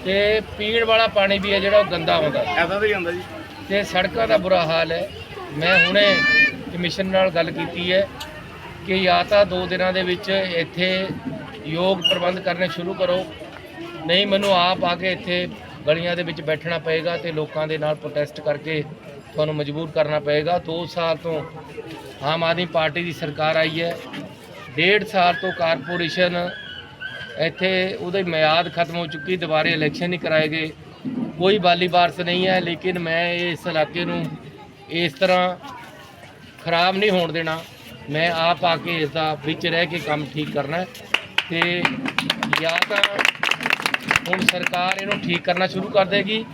ਤੇ ਪੀਣ ਵਾਲਾ ਪਾਣੀ ਵੀ ਹੈ ਜਿਹੜਾ ਉਹ ਗੰਦਾ ਆਉਂਦਾ ਐਦਾਂ ਹੀ ਆਉਂਦਾ ਜੀ। ਤੇ ਸੜਕਾਂ ਦਾ ਬੁਰਾ ਹਾਲ ਹੈ। ਮੈਂ ਹੁਣੇ ਕਮਿਸ਼ਨ ਨਾਲ ਗੱਲ ਕੀਤੀ ਹੈ ਕਿ ਜਾਂ ਤਾਂ ਦੋ ਦਿਨਾਂ ਦੇ ਵਿੱਚ ਇੱਥੇ ਯੋਗ ਪ੍ਰਬੰਧ ਕਰਨੇ ਸ਼ੁਰੂ ਕਰੋ। ਨਹੀਂ ਮੈਨੂੰ ਆਪ ਆ ਕੇ ਇੱਥੇ ਗਲੀਆਂ ਦੇ ਵਿੱਚ ਬੈਠਣਾ ਪਏਗਾ ਤੇ ਲੋਕਾਂ ਦੇ ਨਾਲ ਪ੍ਰੋਟੈਸਟ ਕਰਕੇ ਤੁਹਾਨੂੰ ਮਜਬੂਰ ਕਰਨਾ ਪਏਗਾ। 2 ਸਾਲ ਤੋਂ ਆਮ ਆਦਮੀ ਪਾਰਟੀ ਦੀ ਸਰਕਾਰ ਆਈ ਹੈ। ਡੇਢ ਸਾਲ ਤੋਂ ਕਾਰਪੋਰੇਸ਼ਨ ਇੱਥੇ ਉਹਦੀ ਮਿਆਦ ਖਤਮ ਹੋ ਚੁੱਕੀ, ਦੁਬਾਰੇ ਇਲੈਕਸ਼ਨ ਨਹੀਂ ਕਰਾਏ ਗਏ। ਕੋਈ ਬਾਲੀ ਬਾਰਸ ਨਹੀਂ ਹੈ, ਲੇਕਿਨ ਮੈਂ ਇਸ ਇਲਾਕੇ ਨੂੰ ਇਸ ਤਰ੍ਹਾਂ ਖਰਾਬ ਨਹੀਂ ਹੋਣ ਦੇਣਾ। ਮੈਂ ਆਪ ਆ ਕੇ ਇਸ ਦਾ ਵਿੱਚ ਰਹਿ ਕੇ ਕੰਮ ਠੀਕ ਕਰਨਾ ਹੈ ਤੇ ਜਾਂ ਤਾਂ ਹੁਣ ਸਰਕਾਰ ਇਹਨੂੰ ਠੀਕ ਕਰਨਾ ਸ਼ੁਰੂ ਕਰ ਦੇਗੀ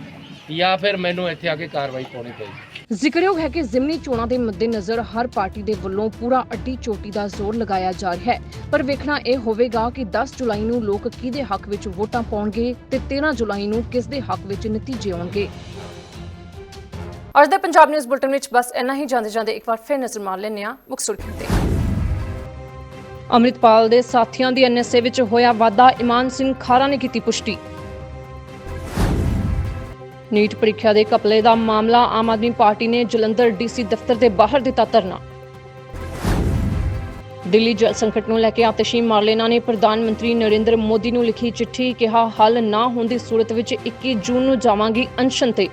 ਜਾਂ ਫਿਰ ਮੈਨੂੰ ਇੱਥੇ ਆ ਕੇ ਕਾਰਵਾਈ ਪਾਉਣੀ ਪਏਗੀ। ਜ਼ਿਕਰਯੋਗ ਹੈ ਕਿ ਜ਼ਿਮਨੀ ਚੋਣਾਂ ਦੇ ਮੱਦੇਨਜ਼ਰ ਹਰ ਪਾਰਟੀ ਦੇ ਵੱਲੋਂ ਪੂਰਾ ਅੱਡੀ ਚੋਟੀ ਦਾ ਜ਼ੋਰ ਲਗਾਇਆ ਜਾ ਰਿਹਾ ਹੈ। ਪਰ ਵੇਖਣਾ ਇਹ ਹੋਵੇਗਾ ਕਿ 10 ਜੁਲਾਈ ਨੂੰ ਲੋਕ ਕਿਹਦੇ ਹੱਕ ਵਿੱਚ ਵੋਟਾਂ ਪਾਉਣਗੇ ਤੇ 13 ਜੁਲਾਈ ਨੂੰ ਕਿਸ ਦੇ ਹੱਕ ਵਿੱਚ ਨਤੀਜੇ ਆਉਣਗੇ। ਅੱਜ ਦੇ ਪੰਜਾਬ ਨਿਊਜ਼ ਬੁਲਟਨ ਵਿੱਚ ਬਸ ਇੰਨਾ ਹੀ। ਜਾਂਦੇ ਜਾਂਦੇ ਇੱਕ ਵਾਰ ਫਿਰ ਨਜ਼ਰ ਮਾਰ ਲੈਂਦੇ ਹਾਂ ਮੁੱਖ ਸੁਰਖੀਆਂ ਤੇ। ਅੰਮ੍ਰਿਤਪਾਲ ਦੇ ਸਾਥੀਆਂ ਦੀ ਐਨਐਸਏ ਵਿੱਚ ਹੋਇਆ ਵਾਧਾ। ਇਮਾਨ ਸਿੰਘ ਖਾਰਾ ਨੇ ਕੀਤੀ ਪੁਸ਼ਟੀ। ਨੀਟ ਪ੍ਰੀਖਿਆ ਦੇ ਕਪਲੇ ਦਾ ਮਾਮਲਾ ਆਮ ਆਦਮੀ ਪਾਰਟੀ ਨੇ ਜਲੰਧਰ ਡੀਸੀ ਦਫ਼ਤਰ ਦੇ ਬਾਹਰ ਦਿੱਤਾ ਧਰਨਾ। ਦਿੱਲੀ ਜਲ ਸੰਕਟ ਨੂੰ ਲੈ ਕੇ ਆਤਸ਼ੀ ਮਾਰਲੇਨਾ ਨੇ ਪ੍ਰਧਾਨ ਮੰਤਰੀ ਨਰਿੰਦਰ ਮੋਦੀ ਨੂੰ ਲਿਖੀ ਚਿੱਠੀ ਕਿਹਾ, ਹੱਲ ਨਾ ਹੋਣ ਦੀ ਸੂਰਤ ਵਿੱਚ 21 ਜੂਨ ਨੂੰ ਜਾਵਾਂਗੀ ਅਨਸ਼ਨ ਤੇ।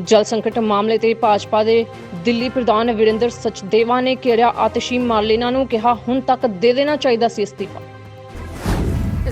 ਜਲ ਸੰਕਟ ਮਾਮਲੇ ਤੇ ਭਾਜਪਾ ਦੇ ਦਿੱਲੀ ਪ੍ਰਧਾਨ ਵਿਰਿੰਦਰ ਸਚਦੇਵਾ ਨੇ ਘੇਰਿਆ ਆਤਸ਼ੀ ਮਾਰਲੇਨਾ ਨੂੰ, ਕਿਹਾ, ਹੁਣ ਤੱਕ ਦੇ ਦੇਣਾ ਚਾਹੀਦਾ ਸੀ ਅਸਤੀਫਾ।